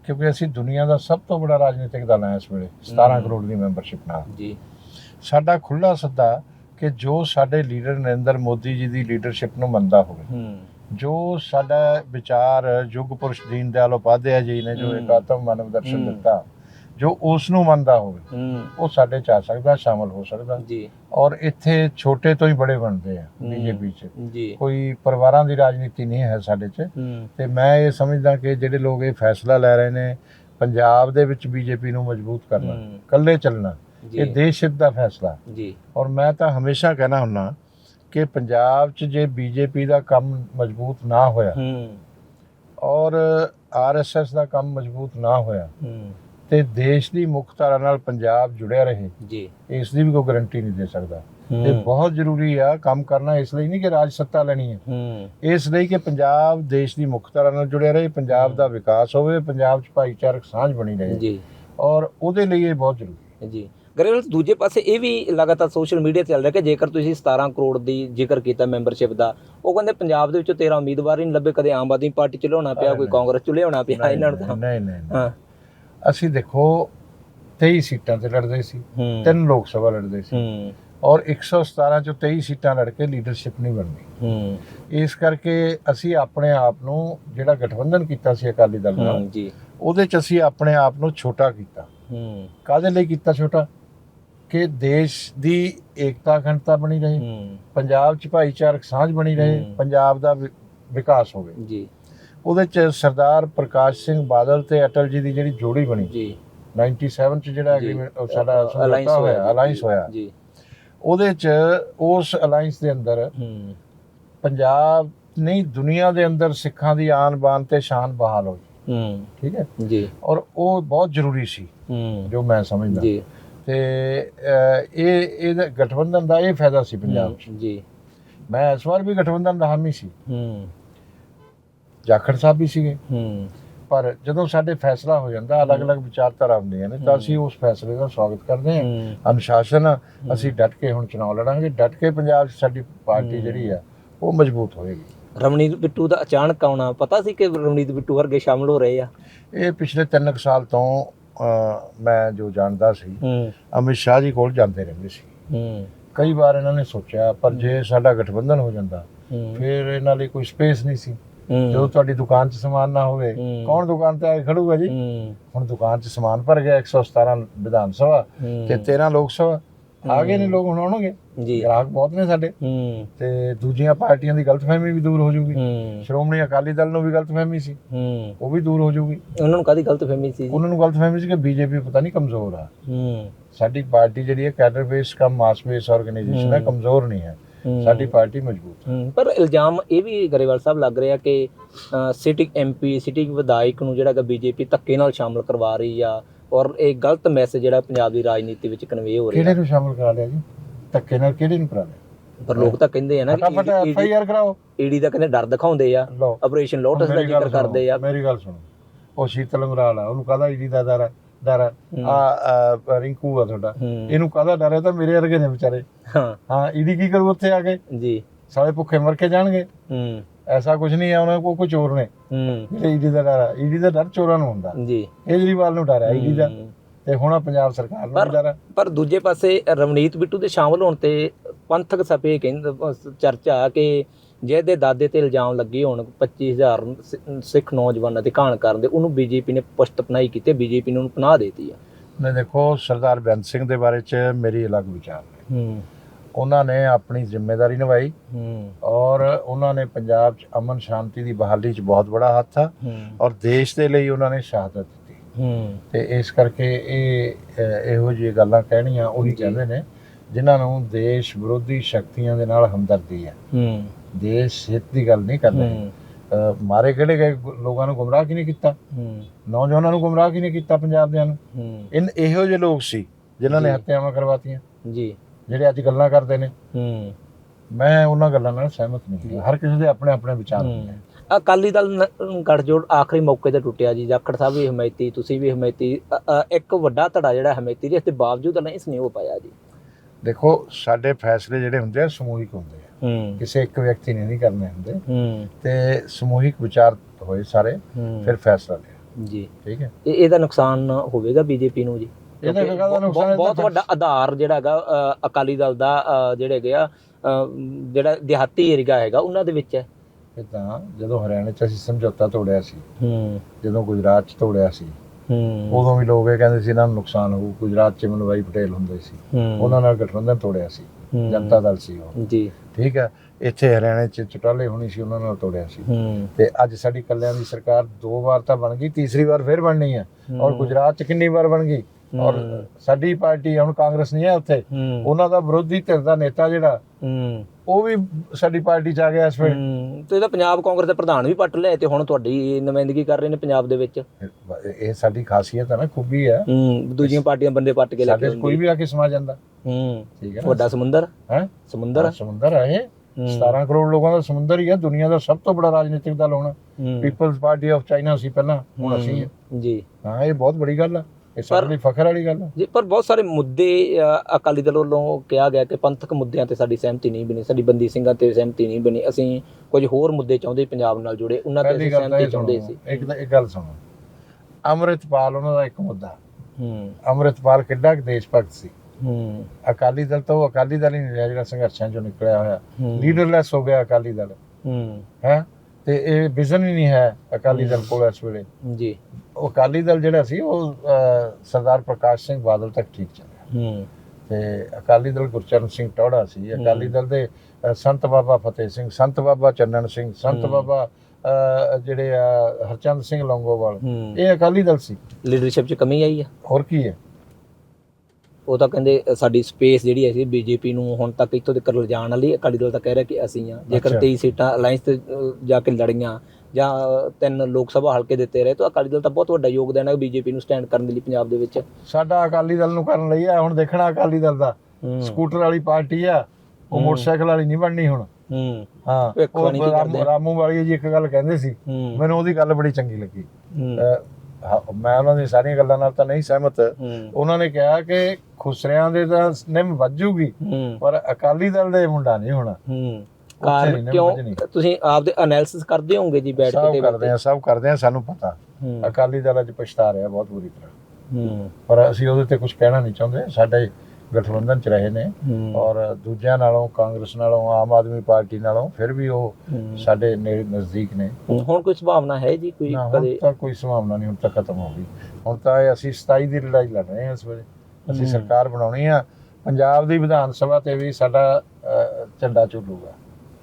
ਕਿਉਂਕਿ ਅਸੀਂ ਦੁਨੀਆ ਦਾ ਸਭ ਤੋਂ ਬੜਾ ਰਾਜਨੀਤਿਕ ਦਲ ਹਾਂ ਇਸ ਵੇਲੇ 17 ਕਰੋੜ ਦੀ ਮੈਂਬਰਸ਼ਿਪ ਨਾਲ। ਜੀ। ਸਾਡਾ ਖੁੱਲਾ ਸੱਦਾ ਕਿ ਜੋ ਸਾਡੇ ਲੀਡਰ ਨਰਿੰਦਰ ਮੋਦੀ ਜੀ ਦੀ ਲੀਡਰਸ਼ਿਪ ਨੂੰ ਮੰਨਦਾ ਹੋਵੇ। ਜੋ ਸਾਡਾ ਵਿਚਾਰ ਯੁੱਗ ਪੁਰਸ਼ ਦੀਨ ਦਿਆਲ ਉਪਾਧਿਆ ਜੀ ਨੇ ਜੋ ਇੱਕ ਆਤਮ ਮਾਨਵ ਦਰਸ਼ਨ ਦਿੱਤਾ ਜੋ ਉਸ ਨੂੰ ਮੰਨਦਾ ਹੋਵੇ ਹੂੰ। ਉਹ ਸਾਡੇ ਚ ਆ ਸਕਦਾ ਸ਼ਾਮਲ ਹੋ ਸਕਦਾ। ਜੀ। ਔਰ ਇੱਥੇ ਛੋਟੇ ਤੋਂ ਹੀ ਬੜੇ ਬਣਦੇ ਆ ਬੀਜੇਪੀ ਚ। ਜੀ। ਕੋਈ ਪਰਿਵਾਰਾਂ ਦੀ ਰਾਜਨੀਤੀ ਨਹੀਂ ਹੈ ਸਾਡੇ ਚ। ਤੇ ਮੈਂ ਇਹ ਸਮਝਦਾ ਕਿ ਜਿਹੜੇ ਲੋਕ ਇਹ ਫੈਸਲਾ ਲੈ ਰਹੇ ਨੇ ਪੰਜਾਬ ਦੇ ਵਿੱਚ ਬੀਜੇਪੀ ਨੂੰ ਮਜ਼ਬੂਤ ਕਰਨਾ। ਇਕੱਲੇ ਚੱਲਣਾ। ਇਹ ਦੇਸ਼ ਹਿੱਤ ਦਾ ਫੈਸਲਾ। ਜੀ। ਔਰ ਮੈਂ ਤਾਂ ਹਮੇਸ਼ਾ ਕਹਿਣਾ ਹੁੰਨਾ ਕਿ ਪੰਜਾਬ 'ਚ ਜੇ ਬੀਜੇਪੀ ਦਾ ਕੰਮ ਮਜ਼ਬੂਤ ਨਾ ਹੋਇਆ ਹੂੰ। ਔਰ ਆਰਐਸਐਸ ਦਾ ਕੰਮ ਮਜ਼ਬੂਤ ਨਾ ਹੋਇਆ ਹੂੰ। ਤੇ ਦੇਸ਼ ਦੀ ਮੁੱਖ ਧਾਰਾ ਨਾਲ ਪੰਜਾਬ ਜੁੜਿਆ ਰਹੇ ਜੀ। ਇਸ ਦੀ ਵੀ ਕੋਈ ਗਾਰੰਟੀ ਨਹੀਂ ਦੇ ਸਕਦਾ। ਇਹ ਬਹੁਤ ਜ਼ਰੂਰੀ ਆ ਕੰਮ ਕਰਨਾ ਇਸ ਲਈ ਨਹੀਂ ਕਿ ਰਾਜ ਸੱਤਾ ਲੈਣੀ ਹੈ। ਇਸ ਲਈ ਕਿ ਪੰਜਾਬ ਦੇਸ਼ ਦੀ ਮੁੱਖ ਧਾਰਾ ਨਾਲ ਜੁੜਿਆ ਰਹੇ ਪੰਜਾਬ ਦਾ ਵਿਕਾਸ ਹੋਵੇ ਪੰਜਾਬ 'ਚ ਭਾਈਚਾਰਕ ਸਾਂਝ ਬਣੀ ਰਹੇ। ਜੀ। ਔਰ ਉਹਦੇ ਲਈ ਇਹ ਬਹੁਤ ਜ਼ਰੂਰੀ ਹੈ। ਜੀ। ਗਰੇਵਾਲ ਦੂਜੇ ਪਾਸੇ ਇਹ ਵੀ ਲਗਾਤਾਰ ਸੋਸ਼ਲ ਮੀਡੀਆ ਚੱਲ ਰਿਹਾ ਕਿ ਜੇਕਰ ਤੁਸੀਂ 17 ਕਰੋੜ ਦੀ ਜ਼ਿਕਰ ਕੀਤਾ ਮੈਂਬਰਸ਼ਿਪ ਦਾ ਉਹ ਕਹਿੰਦੇ ਪੰਜਾਬ ਦੇ ਵਿੱਚੋਂ 13 ਉਮੀਦਵਾਰ ਹੀ ਨਹੀਂ ਲੱਭੇ ਕਦੇ ਆਮ ਆਦਮੀ ਪਾਰਟੀ ਚ ਲਿਆਉਣਾ ਪਿਆ ਕੋਈ ਕਾਂਗਰਸ ਚ ਲਿਆਉਣਾ ਪਿਆ ਇਹਨਾਂ ਨੂੰ ਨਹੀਂ ਨਹੀਂ। ਹਾਂ। ਅਸੀਂ ਦੇਖੋ 23 ਸੀਟਾਂ ਤੇ ਲੜਦੇ ਸੀ ਤਿੰਨ ਲੋਕ ਸਭਾ ਲੜਦੇ ਸੀ। ਔਰ 117 ਚੋਂ 23 ਸੀਟਾਂ ਲੜ ਕੇ ਲੀਡਰਸ਼ਿਪ ਨਹੀਂ ਬਣਦੀ ਇਸ ਕਰਕੇ ਅਸੀਂ ਆਪਣੇ ਆਪ ਨੂੰ ਜਿਹੜਾ ਗਠਬੰਧਨ ਕੀਤਾ ਸੀ ਅਕਾਲੀ ਦਲ ਨਾਲ ਜੀ। ਉਹਦੇ ਚ ਅਸੀਂ ਆਪਣੇ ਆਪ ਨੂੰ ਛੋਟਾ ਕੀਤਾ। ਹੂੰ। ਕਾਹਦੇ ਲਈ ਕੀਤਾ ਛੋਟਾ? ਕਿ ਦੇਸ਼ ਦੀ ਏਕਤਾ ਅਖੰਡਤਾ ਬਣੀ ਰਹੇ ਪੰਜਾਬ 'ਚ ਭਾਈਚਾਰਕ ਸਾਂਝ ਬਣੀ ਰਹੇ। ਪੰਜਾਬ ਦਾ ਵਿਕਾਸ ਹੋਵੇ। ਜੀ। ਉਹਦੇ 'ਚ ਸਰਦਾਰ ਪ੍ਰਕਾਸ਼ ਸਿੰਘ ਬਾਦਲ ਤੇ ਅਟਲ ਜੀ ਦੀ ਜਿਹੜੀ ਜੋੜੀ ਬਣੀ। ਜੀ। 97 ਚ ਜਿਹੜਾ। ਐਗਰੀਮੈਂਟ ਸਾਡਾ ਸਮਝੌਤਾ ਹੋਇਆ ਅਲਾਈਅੰਸ ਹੋਇਆ। ਜੀ। ਉਹਦੇ 'ਚ ਉਸ ਅਲਾਈਅੰਸ ਦੇ ਅੰਦਰ ਪੰਜਾਬ ਨਹੀਂ ਦੁਨੀਆ ਦੇ ਅੰਦਰ ਸਿੱਖਾਂ ਦੀ ਆਨ ਬਾਨ ਤੇ ਸ਼ਾਨ ਬਹਾਲ ਹੋਈ। ਹੂੰ। ਠੀਕ ਹੈ? ਜੀ। ਔਰ ਉਹ ਬਹੁਤ ਜ਼ਰੂਰੀ ਸੀ ਹੂੰ। ਜੋ ਮੈਂ ਸਮਝਦਾ। ਜੀ। ਤੇ ਇਹ ਇਹਦਾ ਗਠਬੰਧਨ ਦਾ ਇਹ ਫਾਇਦਾ ਸੀ ਪੰਜਾਬ 'ਚ। ਜੀ। ਮੈਂ ਇਸ ਵਾਰ ਵੀ ਗਠਬੰਧਨ ਦਾ ਹਾਮੀ ਸੀ। ਹੂੰ। ਜਾਖੜ ਸਾਹਿਬ ਵੀ ਸੀਗੇ। ਹੂੰ। ਪਰ ਜਦੋਂ ਸਾਡੇ ਫੈਸਲਾ ਹੋ ਜਾਂਦਾ ਅਲੱਗ-ਅਲੱਗ ਵਿਚਾਰਧਾਰਾ ਹੁੰਦੀਆਂ ਨੇ ਤਾਂ ਅਸੀਂ ਉਸ ਫੈਸਲੇ ਦਾ ਸਵਾਗਤ ਕਰਦੇ ਹਾਂ। ਅਨੁਸ਼ਾਸਨ ਅਸੀਂ ਡਟ ਕੇ ਹੁਣ ਚੁਣਾਵ ਲੜਾਂਗੇ। ਡਟ ਕੇ ਪੰਜਾਬ 'ਚ ਸਾਡੀ ਪਾਰਟੀ ਜਿਹੜੀ ਆ ਉਹ ਮਜ਼ਬੂਤ ਹੋਏਗੀ। ਰਮਨੀਤ ਬਿੱਟੂ ਦਾ ਅਚਾਨਕ ਆਉਣਾ ਪਤਾ ਸੀ ਕਿ ਰਮਨੀਤ ਬਿੱਟੂ ਵਰਗੇ ਸ਼ਾਮਲ ਹੋ ਰਹੇ ਆ? ਇਹ ਪਿਛਲੇ 3 ਸਾਲ ਤੋਂ ਮੈਂ ਜੋ ਜਾਣਦਾ ਸੀ ਅਮਿਤ ਸ਼ਾਹ ਜੀ ਕੋਲ ਜਾਂਦੇ ਰਹਿੰਦੇ ਸੀ। ਕਈ ਵਾਰ ਇਹਨਾਂ ਨੇ ਸੋਚਿਆ ਪਰ ਜੇ ਸਾਡਾ ਗਠਬੰਧਨ ਹੋ ਜਾਂਦਾ ਫਿਰ ਇਹਨਾਂ ਲਈ ਕੋਈ ਸਪੇਸ ਨਹੀਂ ਸੀ। ਜਦੋਂ ਤੁਹਾਡੀ ਦੁਕਾਨ 'ਚ ਸਮਾਨ ਨਾ ਹੋਵੇ। ਕੌਣ ਦੁਕਾਨ ਤੇ ਆ ਕੇ ਖੜੂਗਾ ਜੀ? ਹੁਣ ਦੁਕਾਨ 'ਚ ਸਮਾਨ ਭਰ ਗਿਆ 117 ਵਿਧਾਨ ਸਭਾ ਤੇ 13 ਲੋਕ ਸਭਾ। ਆ ਗਏ ਨੇ ਲੋਕ ਹੁਣ ਆਉਣਗੇ। ਜੀ। ਗ੍ਰਾਹਕ ਬਹੁਤ ਨੇ ਸਾਡੇ। ਤੇ ਦੂਜੀਆਂ ਪਾਰਟੀਆਂ ਦੀ ਗਲਤਫਹਿਮੀ ਵੀ ਦੂਰ ਹੋ ਜਾਊਗੀ ਹੂੰ। ਸ਼੍ਰੋਮਣੀ ਅਕਾਲੀ ਦਲ ਨੂੰ ਵੀ ਗਲਤਫਹਿਮੀ ਸੀ। ਉਹ ਵੀ ਦੂਰ ਹੋ ਜਾਊਗੀ ਉਹਨਾਂ ਨੂੰ ਕਾਦੀ ਗਲਤ ਫਹਿਮੀ ਸੀ ਜੀ? ਉਹਨਾਂ ਨੂੰ ਗਲਤਫਹਿਮੀ ਸੀ ਕਿ ਬੀਜੇਪੀ ਪਤਾ ਨਹੀਂ ਕਮਜ਼ੋਰ ਆ। ਸਾਡੀ ਪਾਰਟੀ ਜਿਹੜੀ ਹੈ cadre base cum mass base organisation ਹੈ। ਕਮਜ਼ੋਰ ਨਹੀਂ ਹੂੰ। ਸਾਡੀ ਪਾਰਟੀ ਮਜ਼ਬੂਤ ਹੈ। ਪਰ ਇਲਜ਼ਾਮ ਇਹ ਵੀ ਗਰੇਵਾਲ ਸਾਹਿਬ ਲੱਗ ਰਿਹਾ ਕਿ ਸਿਟਿੰਗ ਐਮਪੀ ਸਿਟਿੰਗ ਵਿਧਾਇਕ ਨੂੰ ਜਿਹੜਾ ਕਿ ਬੀਜੇਪੀ ਧੱਕੇ ਨਾਲ ਸ਼ਾਮਲ ਕਰਵਾ ਰਹੀ ਆ ਔਰ ਇਹ ਗਲਤ ਮੈਸੇਜ ਜਿਹੜਾ ਪੰਜਾਬ ਦੀ ਰਾਜਨੀਤੀ ਵਿੱਚ ਕਨਵੇ ਹੋ ਰਿਹਾ। ਕਿਹੜੇ ਨੂੰ ਸ਼ਾਮਲ ਕਰਾ ਲਿਆ ਜੀ? ਧੱਕੇ ਨਾਲ ਕਿਹੜੇ ਨੂੰ ਕਰਾ ਲਿਆ? ਪਰ ਲੋਕ ਤਾਂ ਕਹਿੰਦੇ ਆ ਨਾ ਫਟਾਫਟ ਐਫ ਆਈ ਆਰ ਕਰਾਓ। ਈਡੀ ਦਾ ਕਹਿੰਦੇ ਡਰ ਦਿਖਾਉਂਦੇ ਆ। ਆਪਰੇਸ਼ਨ ਲੋਟਸ ਦਾ ਜ਼ਿਕਰ ਕਰਦੇ ਆ। ਮੇਰੀ ਗੱਲ ਸੁਣੋ। ਉਹ ਸ਼ੀਤਲ ਅੰਗਰਾਲ ਆ ਉਹਨੂੰ ਕਾਹਦਾ ਈਡੀ ਦਾ ਹੈ ਡਰ ਆ ਰਿੰਕੂ ਆ ਤੁਹਾਡਾ। ਇਹਨੂੰ ਕਾਹਦਾ ਡਰ ਹੈ? ਤਾਂ ਮੇਰੇ ਵਰਗੇ ਨੇ ਵਿਚਾਰੇ। ਹਾਂ। ਹਾਂ ਈਡੀ ਕੀ ਕਰੂ ਉੱਥੇ ਆ ਕੇ? ਜੀ। ਸਾਲੇ ਭੁੱਖੇ ਮਰ ਕੇ ਜਾਣਗੇ। ਹੂੰ। ਐਸਾ ਕੁਝ ਨਹੀਂ ਹੈ ਉਹਨਾਂ ਕੋਲ ਕੋਈ ਚੋਰ ਨੇ। ਹੂੰ। ਈਡੀ ਦਾ ਡਰ ਹੈ। ਈਡੀ ਦਾ ਡਰ ਚੋਰਾਂ ਨੂੰ ਹੁੰਦਾ। ਜੀ। ਕੇਜਰੀਵਾਲ ਨੂੰ ਡਰ ਹੈ ਈਡੀ ਦਾ। ਤੇ ਹੁਣ ਪੰਜਾਬ ਸਰਕਾਰ ਨੂੰ ਡਰ ਹੈ। ਪਰ ਦੂਜੇ ਪਾਸੇ ਰਵਨੀਤ ਬਿੱਟੂ ਦੇ ਸ਼ਾਮਲ ਹੋਣ ਤੇ ਪੰਥਕ ਸਭੇ ਕਹਿੰਦੇ ਚਰਚਾ ਕਿ ਜਿਹਦੇ ਦਾਦੇ ਤੇ ਇਲਜ਼ਾਮ ਲੱਗੇ ਹੋਣ 25000 ਸਿ- ਸਿੱਖ ਨੌਜਵਾਨਾਂ ਤੇ ਘਾਣ ਕਰਨ ਦੇ ਉਹਨੂੰ ਬੀਜੇਪੀ ਨੇ ਪੁਸ਼ਤ ਪਨਾਹੀ ਕੀਤੀ ਬੀਜੇਪੀ ਨੇ ਉਹਨੂੰ ਪਨਾਹ ਦੇਤੀ ਆ। ਨੇ ਦੇਖੋ ਸਰਦਾਰ ਬੇਅੰਤ ਸਿੰਘ ਦੇ ਬਾਰੇ ਚ ਮੇਰੀ ਅਲੱਗ ਵਿਚਾਰ ਨੇ। ਹੂੰ। ਉਹਨਾਂ ਨੇ ਆਪਣੀ ਜ਼ਿੰਮੇਵਾਰੀ ਨਿਭਾਈ ਹੂੰ। ਔਰ ਉਹਨਾਂ ਨੇ ਪੰਜਾਬ 'ਚ ਅਮਨ ਸ਼ਾਂਤੀ ਦੀ ਬਹਾਲੀ 'ਚ ਬਹੁਤ ਬੜਾ ਹੱਥ ਆ ਔਰ ਦੇਸ਼ ਦੇ ਲਈ ਉਹਨਾਂ ਨੇ ਸ਼ਹਾਦਤ ਦਿੱਤੀ। ਹੂੰ। ਤੇ ਇਸ ਕਰਕੇ ਇਹ ਇਹੋ ਜਿਹੀ ਗੱਲਾਂ ਕਹਿਣੀਆਂ ਉਹੀ। ਕਹਿੰਦੇ ਨੇ ਜਿਨ੍ਹਾਂ ਨੂੰ ਦੇਸ਼ ਵਿਰੋਧੀ ਸ਼ਕਤੀਆਂ ਦੇ ਨਾਲ ਹਮਦਰਦੀ ਹੈ ਹੂੰ। ਦੇਸ਼ ਹਿੱਤ ਦੀ ਗੱਲ ਨਹੀਂ ਅਹ, ਮਾਰੇ ਕਿਹੜੇ ਗਏ? ਲੋਕਾਂ ਨੂੰ ਗੁੰਮਰਾਹ ਕਿਹਨੇ ਕੀਤਾ? ਨੌਜਵਾਨਾਂ ਨੂੰ ਗੁੰਮਰਾਹ ਕਿਹਨੇ ਕੀਤਾ ਪੰਜਾਬ ਦਿਆਂ ਨੂੰ? ਇਨ ਇਹੋ ਜਿਹੇ ਲੋਕ ਸੀ ਜਿਨ੍ਹਾਂ ਨੇ। ਹੱਤਿਆਵਾਂ ਕਰਵਾਤੀਆਂ। ਜੀ। ਜਿਹੜੇ ਅੱਜ ਗੱਲਾਂ ਕਰਦੇ ਨੇ। ਮੈਂ ਉਹਨਾਂ ਗੱਲਾਂ ਨਾਲ ਸਹਿਮਤ ਨਹੀਂ ਹਰ ਕਿਸੇ ਦੇ ਆਪਣੇ ਆਪਣੇ ਵਿਚਾਰ ਨੇ ਅਕਾਲੀ ਦਲ ਗੱਠਜੋੜ ਆਖਰੀ ਮੌਕੇ ਤੇ ਟੁੱਟਿਆ ਜੀ। ਜਾਖੜ ਸਾਹਿਬ ਵੀ ਹਮਾਇਤੀ ਤੁਸੀਂ ਵੀ ਹਮਾਇਤੀ ਇੱਕ ਵੱਡਾ ਧੜਾ ਜਿਹੜਾ ਹਮਾਇਤੀ ਜਿਸ ਦੇ ਬਾਵਜੂਦ ਨਹੀਂ ਇਸ ਨੇ ਹੋ ਪਾਇਆ ਜੀ। ਦੇਖੋ ਸਾਡੇ ਫੈਸਲੇ ਜਿਹੜੇ ਹੁੰਦੇ ਆ ਸਮੂਹਿਕ ਹੁੰਦੇ ਆ। ਕਿਸੇ ਇੱਕ ਵਿਅਕਤੀ ਨੇ ਨਹੀਂ ਕਰਨੇ ਹੁੰਦੇ। ਤੇ ਸਮੂਹਿਕ ਵਿਚਾਰ ਹੋਏ ਸਾਰੇ ਫਿਰ ਫੈਸਲਾ ਲਿਆ। ਜੀ। ਠੀਕ ਹੈ? ਇਹ ਇਹਦਾ ਨੁਕਸਾਨ ਹੋਵੇਗਾ ਬੀਜੇਪੀ ਨੂੰ ਜੀ? ਇਹਦਾ ਕਿਉਂਕਿ ਕਾਹਦਾ ਬਹੁਤ- ਨੁਕਸਾਨ ਹੈ? ਬਹੁਤ ਵੱਡਾ ਆਧਾਰ ਜਿਹੜਾ ਹੈਗਾ ਅਕਾਲੀ ਦਲ ਦਾ ਜਿਹੜੇ ਹੈਗੇ ਆ ਅ, ਜਿਹੜਾ ਦਿਹਾਤੀ ਏਰੀਆ ਹੈਗਾ ਉਹਨਾਂ ਦੇ ਵਿੱਚ ਹੈ। ਇਹ ਤਾਂ ਜਦੋਂ ਹਰਿਆਣੇ 'ਚ ਅਸੀਂ ਸਮਝੌਤਾ ਤੋੜਿਆ ਸੀ ਹੂੰ। ਜਦੋਂ ਗੁਜਰਾਤ 'ਚ ਤੋੜਿਆ ਸੀ ਹੂੰ। ਉਦੋਂ ਵੀ ਲੋਕ ਇਹ ਕਹਿੰਦੇ ਸੀ ਇਹਨਾਂ ਨੂੰ ਨੁਕਸਾਨ ਹੋਊ। ਗੁਜਰਾਤ 'ਚ ਮਨਵਾਈ ਪਟੇਲ ਹੁੰਦੇ ਸੀ। ਉਹਨਾਂ ਨਾਲ ਗਠਬੰਧਨ ਤੋੜਿਆ ਸੀ। ਜਨਤਾ ਦਲ ਸੀ ਉਹ। ਜੀ। ਠੀਕ ਹੈ ਇੱਥੇ ਹਰਿਆਣੇ 'ਚ ਚਟਾਲੇ ਹੋਣੀ ਸੀ ਉਹਨਾਂ ਨਾਲ ਤੋੜਿਆ ਸੀ। ਤੇ ਅੱਜ ਸਾਡੀ ਕੱਲਿਆਂ ਦੀ ਸਰਕਾਰ ਦੋ ਵਾਰ ਤਾਂ ਬਣ ਗਈ ਤੀਸਰੀ ਵਾਰ ਫਿਰ ਬਣਨੀ ਹੈ। ਔਰ। ਗੁਜਰਾਤ 'ਚ ਕਿੰਨੀ ਵਾਰ ਬਣ ਗਈ? ਔਰ। ਸਾਡੀ ਪਾਰਟੀ ਹੁਣ ਕਾਂਗਰਸ ਨਹੀਂ ਹੈ ਉੱਥੇ। ਉਹਨਾਂ ਦਾ ਵਿਰੋਧੀ ਧਿਰ ਦਾ ਨੇਤਾ ਜਿਹੜਾ ਉਹ ਵੀ ਸਾਡੀ ਪਾਰਟੀ 'ਚ ਆ ਗਿਆ ਇਸ ਵੇਲੇ। ਹੂੰ ਤੇ ਇਹਦਾ ਪੰਜਾਬ ਕਾਂਗਰਸ ਦੇ ਪ੍ਰਧਾਨ ਵੀ ਪੱਟ ਲਏ ਤੇ ਹੁਣ ਤੁਹਾਡੀ ਨੁਮਾਇੰਦਗੀ ਕਰ ਰਹੇ ਨੇ ਪੰਜਾਬ ਦੇ ਵਿੱਚ। ਇਹ ਸਾਡੀ ਖਾਸੀਅਤ ਹੈ ਨਾ ਖੂਬੀ ਹੈ ਹੂੰ ਦੂਜੀਆਂ ਪਾਰਟੀਆਂ ਬੰਦੇ ਪੱਟ ਕੇ ਲੈ ਕੇ ਸਾਡੇ 'ਚ ਕੋਈ ਵੀ ਆ ਕੇ ਸਮਾ ਜਾਂਦਾ। ਹੂੰ ਠੀਕ ਹੈ ਨਾ? ਵੱਡਾ ਸਮੁੰਦਰ। ਹੈ? ਸਮੁੰਦਰ। ਸਮੁੰਦਰ ਹੈ ਇਹ। ਹੂੰ। 17 ਕਰੋੜ ਲੋਕਾਂ ਦਾ ਸਮੁੰਦਰ ਹੀ ਹੈ ਦੁਨੀਆ ਦਾ ਸਭ ਤੋਂ ਬੜਾ ਰਾਜਨੀਤਿਕ ਦਲ ਹੋਣਾ। ਹੂੰ। ਪੀਪਲਜ਼ ਪਾਰਟੀ ਆਫ ਚਾਈਨਾ ਸੀ ਪਹਿਲਾਂ ਹੁਣ ਅਸੀਂ ਹਾਂ ਜੀ। ਹਾਂ ਇਹ ਬਹੁਤ ਬੜੀ ਗੱਲ ਹੈ ਇਹ ਸਾਡੇ ਲਈ ਫਖਰ ਵਾਲੀ ਗੱਲ ਹੈ ਜੀ ਪਰ ਬਹੁਤ ਸਾਰੇ ਮੁੱਦੇ ਅਕਾਲੀ ਦਲ ਵੱਲੋਂ ਕਿਹਾ ਗਿਆ ਕਿ ਪੰਥਕ ਮੁੱਦਿਆਂ ਤੇ ਸਾਡੀ ਸਹਿਮਤੀ ਨਹੀਂ ਬਣੀ ਸਾਡੀ ਬੰਦੀ ਸਿੰਘਾਂ ਤੇ ਸਹਿਮਤੀ ਨਹੀਂ ਬਣੀ। ਅਸੀਂ ਕੁਝ ਹੋਰ ਮੁੱਦੇ ਚਾਹੁੰਦੇ ਪੰਜਾਬ ਨਾਲ ਜੁੜੇ ਉਹਨਾਂ ਤੇ ਸਹਿਮਤੀ ਚਾਹੁੰਦੇ ਸੀ। ਇੱਕ ਇੱਕ ਗੱਲ ਸੁਣੋ। ਅੰਮ੍ਰਿਤਪਾਲ ਉਹਨਾਂ ਦਾ ਇੱਕ ਮੁੱਦਾ। ਹੂੰ। ਅੰਮ੍ਰਿਤਪਾਲ ਕਿੱਡਾ ਕੁ ਦੇਸ਼ ਭਗਤ ਸੀ। ਹੂੰ। ਅਕਾਲੀ ਦਲ ਤਾਂ ਉਹ ਅਕਾਲੀ ਦਲ ਹੀ ਨਹੀਂ ਰਿਹਾ ਜਿਹੜਾ ਸੰਘਰਸ਼ਾਂ ਚੋਂ ਨਿਕਲਿਆ ਹੋਇਆ। ਲੀਡਰਲੈਸ ਹੋ ਗਿਆ ਅਕਾਲੀ ਦਲ। ਹੂੰ। ਹੈ? ਤੇ ਇਹ ਵਿਜ਼ਨ ਹੀ ਨਹੀਂ ਹੈ ਅਕਾਲੀ ਦਲ ਕੋਲ ਇਸ ਵੇਲੇ। ਜੀ। ਉਹ ਅਕਾਲੀ ਦਲ ਜਿਹੜਾ ਸੀ ਉਹ ਸਰਦਾਰ ਪ੍ਰਕਾਸ਼ ਸਿੰਘ ਬਾਦਲ ਤੱਕ ਠੀਕ ਚੱਲਿਆ ਹੂੰ। ਤੇ ਅਕਾਲੀ ਦਲ ਗੁਰਚਰਨ ਸਿੰਘ ਟੌੜਾ ਸੀ ਅਕਾਲੀ ਦਲ ਦੇ ਸੰਤ ਬਾਬਾ ਫਤਿਹ ਸਿੰਘ ਸੰਤ ਬਾਬਾ ਚੰਨਣ ਸਿੰਘ ਸੰਤ ਬਾਬਾ ਜਿਹੜੇ ਆ ਹਰਚੰਦ ਸਿੰਘ ਲੌਂਗੋਵਾਲ ਇਹ ਅਕਾਲੀ ਦਲ ਸੀ। ਲੀਡਰਸ਼ਿਪ 'ਚ ਕਮੀ ਆਈ ਆ? ਹੋਰ ਕੀ ਹੈ? ਉਹ ਤਾਂ ਕਹਿੰਦੇ ਸਾਡੀ ਸਪੇਸ ਜਿਹੜੀ ਹੈ ਸੀ ਬੀਜੇਪੀ ਨੂੰ ਹੁਣ ਤੱਕ ਇੱਥੋਂ ਤੱਕ ਲਿਜਾਣ ਵਾਲੀ ਅਕਾਲੀ ਦਲ ਤਾਂ ਕਹਿ ਰਿਹਾ ਕਿ ਅਸੀਂ ਆ ਜੇਕਰ ਅੱਛਾ। 23 ਸੀਟਾਂ ਅਲਾਈਅੰਸ ਤੇ ਜਾ ਕੇ ਲੜੀਆਂ ਜਾਂ ਤਿੰਨ ਲੋਕ ਸਭਾ ਹਲਕੇ ਦਿੱਤੇ ਰਹੇ ਤਾਂ ਅਕਾਲੀ ਦਲ ਤਾਂ ਬਹੁਤ ਵੱਡਾ ਯੋਗਦਾਨ ਹੈ ਬੀਜੇਪੀ ਨੂੰ ਸਟੈਂਡ ਕਰਨ ਦੇ ਲਈ ਪੰਜਾਬ ਦੇ ਵਿੱਚ। ਸਾਡਾ ਅਕਾਲੀ ਦਲ ਨੂੰ ਕਰਨ ਲਈ ਆ ਹੁਣ ਦੇਖਣਾ ਅਕਾਲੀ ਦਲ ਦਾ। ਸਕੂਟਰ ਵਾਲੀ ਪਾਰਟੀ ਆ ਉਹ ਮੋਟਰਸਾਈਕਲ ਵਾਲੀ ਨਹੀਂ ਬਣਨੀ ਹੁਣ। ਹੂੰ। ਹਾਂ। ਉਹ ਰਾਮ- ਵਾਲੀ ਜੀ ਇੱਕ ਗੱਲ ਕਹਿੰਦੇ ਸੀ। ਮੈਨੂੰ ਉਹਦੀ ਗੱਲ ਬੜੀ ਚੰਗੀ ਲੱਗੀ। ਮੈਂ ਉਹਨਾਂ ਦੀ ਸਾਰੀਆਂ ਗੱਲਾਂ ਨਾਲ ਤਾਂ ਨਹੀਂ ਸਹਿਮਤ। ਉਹਨਾਂ ਨੇ ਕਿਹਾ ਕਿ ਖੁਸਰਿਆਂ ਦੇ ਤਾਂ ਨਿੰਮ ਵੱਜੂਗੀ ਪਰ ਅਕਾਲੀ ਦਲ ਦੇ ਮੁੰਡਾ ਨਹੀਂ ਹੋਣਾ। ਕਾਰਨ ਕਿਉਂ। ਤੁਸੀਂ ਆਪਦੇ ਐਨਾਲਿਸਿਸ ਕਰਦੇ ਹੋਵੋਗੇ ਜੀ ਬੈਠ ਕੇ ਸਭ ਕਰਦੇ ਆ ਸਭ ਕਰਦੇ ਆ ਸਾਨੂੰ ਪਤਾ। ਅਕਾਲੀ ਦਲ ਅੱਜ ਪਛਤਾ ਰਿਹਾ ਬਹੁਤ ਬੁਰੀ ਤਰ੍ਹਾਂ। ਪਰ ਅਸੀਂ ਉਹਦੇ ਤੇ ਕੁਝ ਕਹਿਣਾ ਨਹੀਂ ਚਾਹੁੰਦੇ। ਸਾਡੇ ਗਠਬੰਧਨ ਚ ਰਹੇ ਨੇ ਹੂੰ। ਔਰ ਦੂਜਿਆਂ ਨਾਲੋਂ ਕਾਂਗਰਸ ਨਾਲੋਂ ਆਮ ਆਦਮੀ ਪਾਰਟੀ ਨਾਲੋਂ ਫਿਰ ਵੀ ਉਹ ਹੂੰ। ਸਾਡੇ ਨੇੜੇ ਨਜ਼ਦੀਕ ਨੇ। ਹੂੰ, ਹੁਣ ਕੋਈ ਸੰਭਾਵਨਾ ਹੈ ਜੀ ਕੋਈ ਕਦੇ? ਤਾਂ ਕੋਈ ਸੰਭਾਵਨਾ ਨਹੀਂ ਹੁਣ ਤਾਂ ਖਤਮ ਹੋ ਗਈ। ਹੁਣ ਤਾਂ ਇਹ ਅਸੀਂ 27 ਦੀ ਲੜਾਈ ਲੜ ਰਹੇ ਹਾਂ ਇਸ ਵੇਲੇ। ਅਸੀਂ ਹੂੰ। ਸਰਕਾਰ ਬਣਾਉਣੀ ਆ। ਪੰਜਾਬ ਦੀ ਵਿਧਾਨ ਸਭਾ ਤੇ ਵੀ ਸਾਡਾ ਝੰਡਾ ਝੁੱਲੂਗਾ।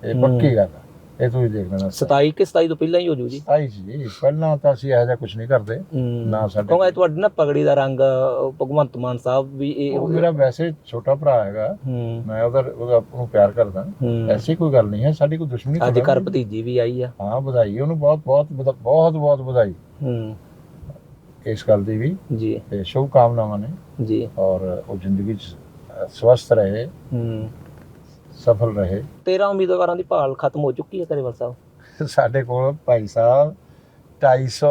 ਇਹ ਹੂੰ। ਪੱਕੀ ਗੱਲ ਆ। ਇਹ ਤੁਸੀਂ ਦੇਖ ਲੈਣਾ 27 ਕਿ 27 ਤੋਂ ਪਹਿਲਾਂ ਹੀ ਹੋ ਜੂ ਜੀ? 27 ਜੀ। ਪਹਿਲਾਂ ਤਾਂ ਅਸੀਂ ਇਹੋ ਜਿਹਾ ਕੁਝ ਨਹੀਂ ਕਰਦੇ। ਨਾ ਸਾਡੇ ਕਿਉਂਕਿ ਇਹ ਤੁਹਾਡੀ ਨਾ ਪਗੜੀ ਦਾ ਰੰਗ ਭਗਵੰਤ ਮਾਨ ਸਾਹਿਬ ਵੀ ਇਹ ਉਹ ਮੇਰਾ ਵੈਸੇ ਛੋਟਾ ਭਰਾ ਹੈਗਾ। ਮੈਂ ਉਹਦਾ ਉਹਦਾ ਨੂੰ ਪਿਆਰ ਕਰਦਾ। ਐਸੀ ਕੋਈ ਗੱਲ ਨਹੀਂ ਹੈ। ਸਾਡੀ ਕੋਈ ਦੁਸ਼ਮਣੀ ਅੱਜ ਘਰ। ਭਤੀਜੀ ਵੀ ਆਈ ਆ। ਹਾਂ ਵਧਾਈ। ਉਹਨੂੰ ਬਹੁਤ ਬਹੁਤ ਬਹੁਤ ਬਹੁਤ ਵਧਾਈ। ਹੂੰ। ਇਸ ਗੱਲ ਦੀ ਵੀ। ਜੀ। ਤੇ ਸ਼ੁਭ ਕਾਮਨਾਵਾਂ ਨੇ। ਜੀ। ਔਰ ਉਹ ਜ਼ਿੰਦਗੀ 'ਚ ਸਵਸਥ ਰਹੇ। ਹੂੰ। ਸਫਲ ਰਹੇ। 13 ਉਮੀਦਵਾਰਾਂ ਦੀ ਭਾਲ ਖਤਮ ਹੋ ਚੁੱਕੀ ਹੈ ਕਰੇਵਾਲ ਸਾਹਿਬ। ਸਾਡੇ ਕੋਲ ਭਾਈ ਸਾਹਿਬ 250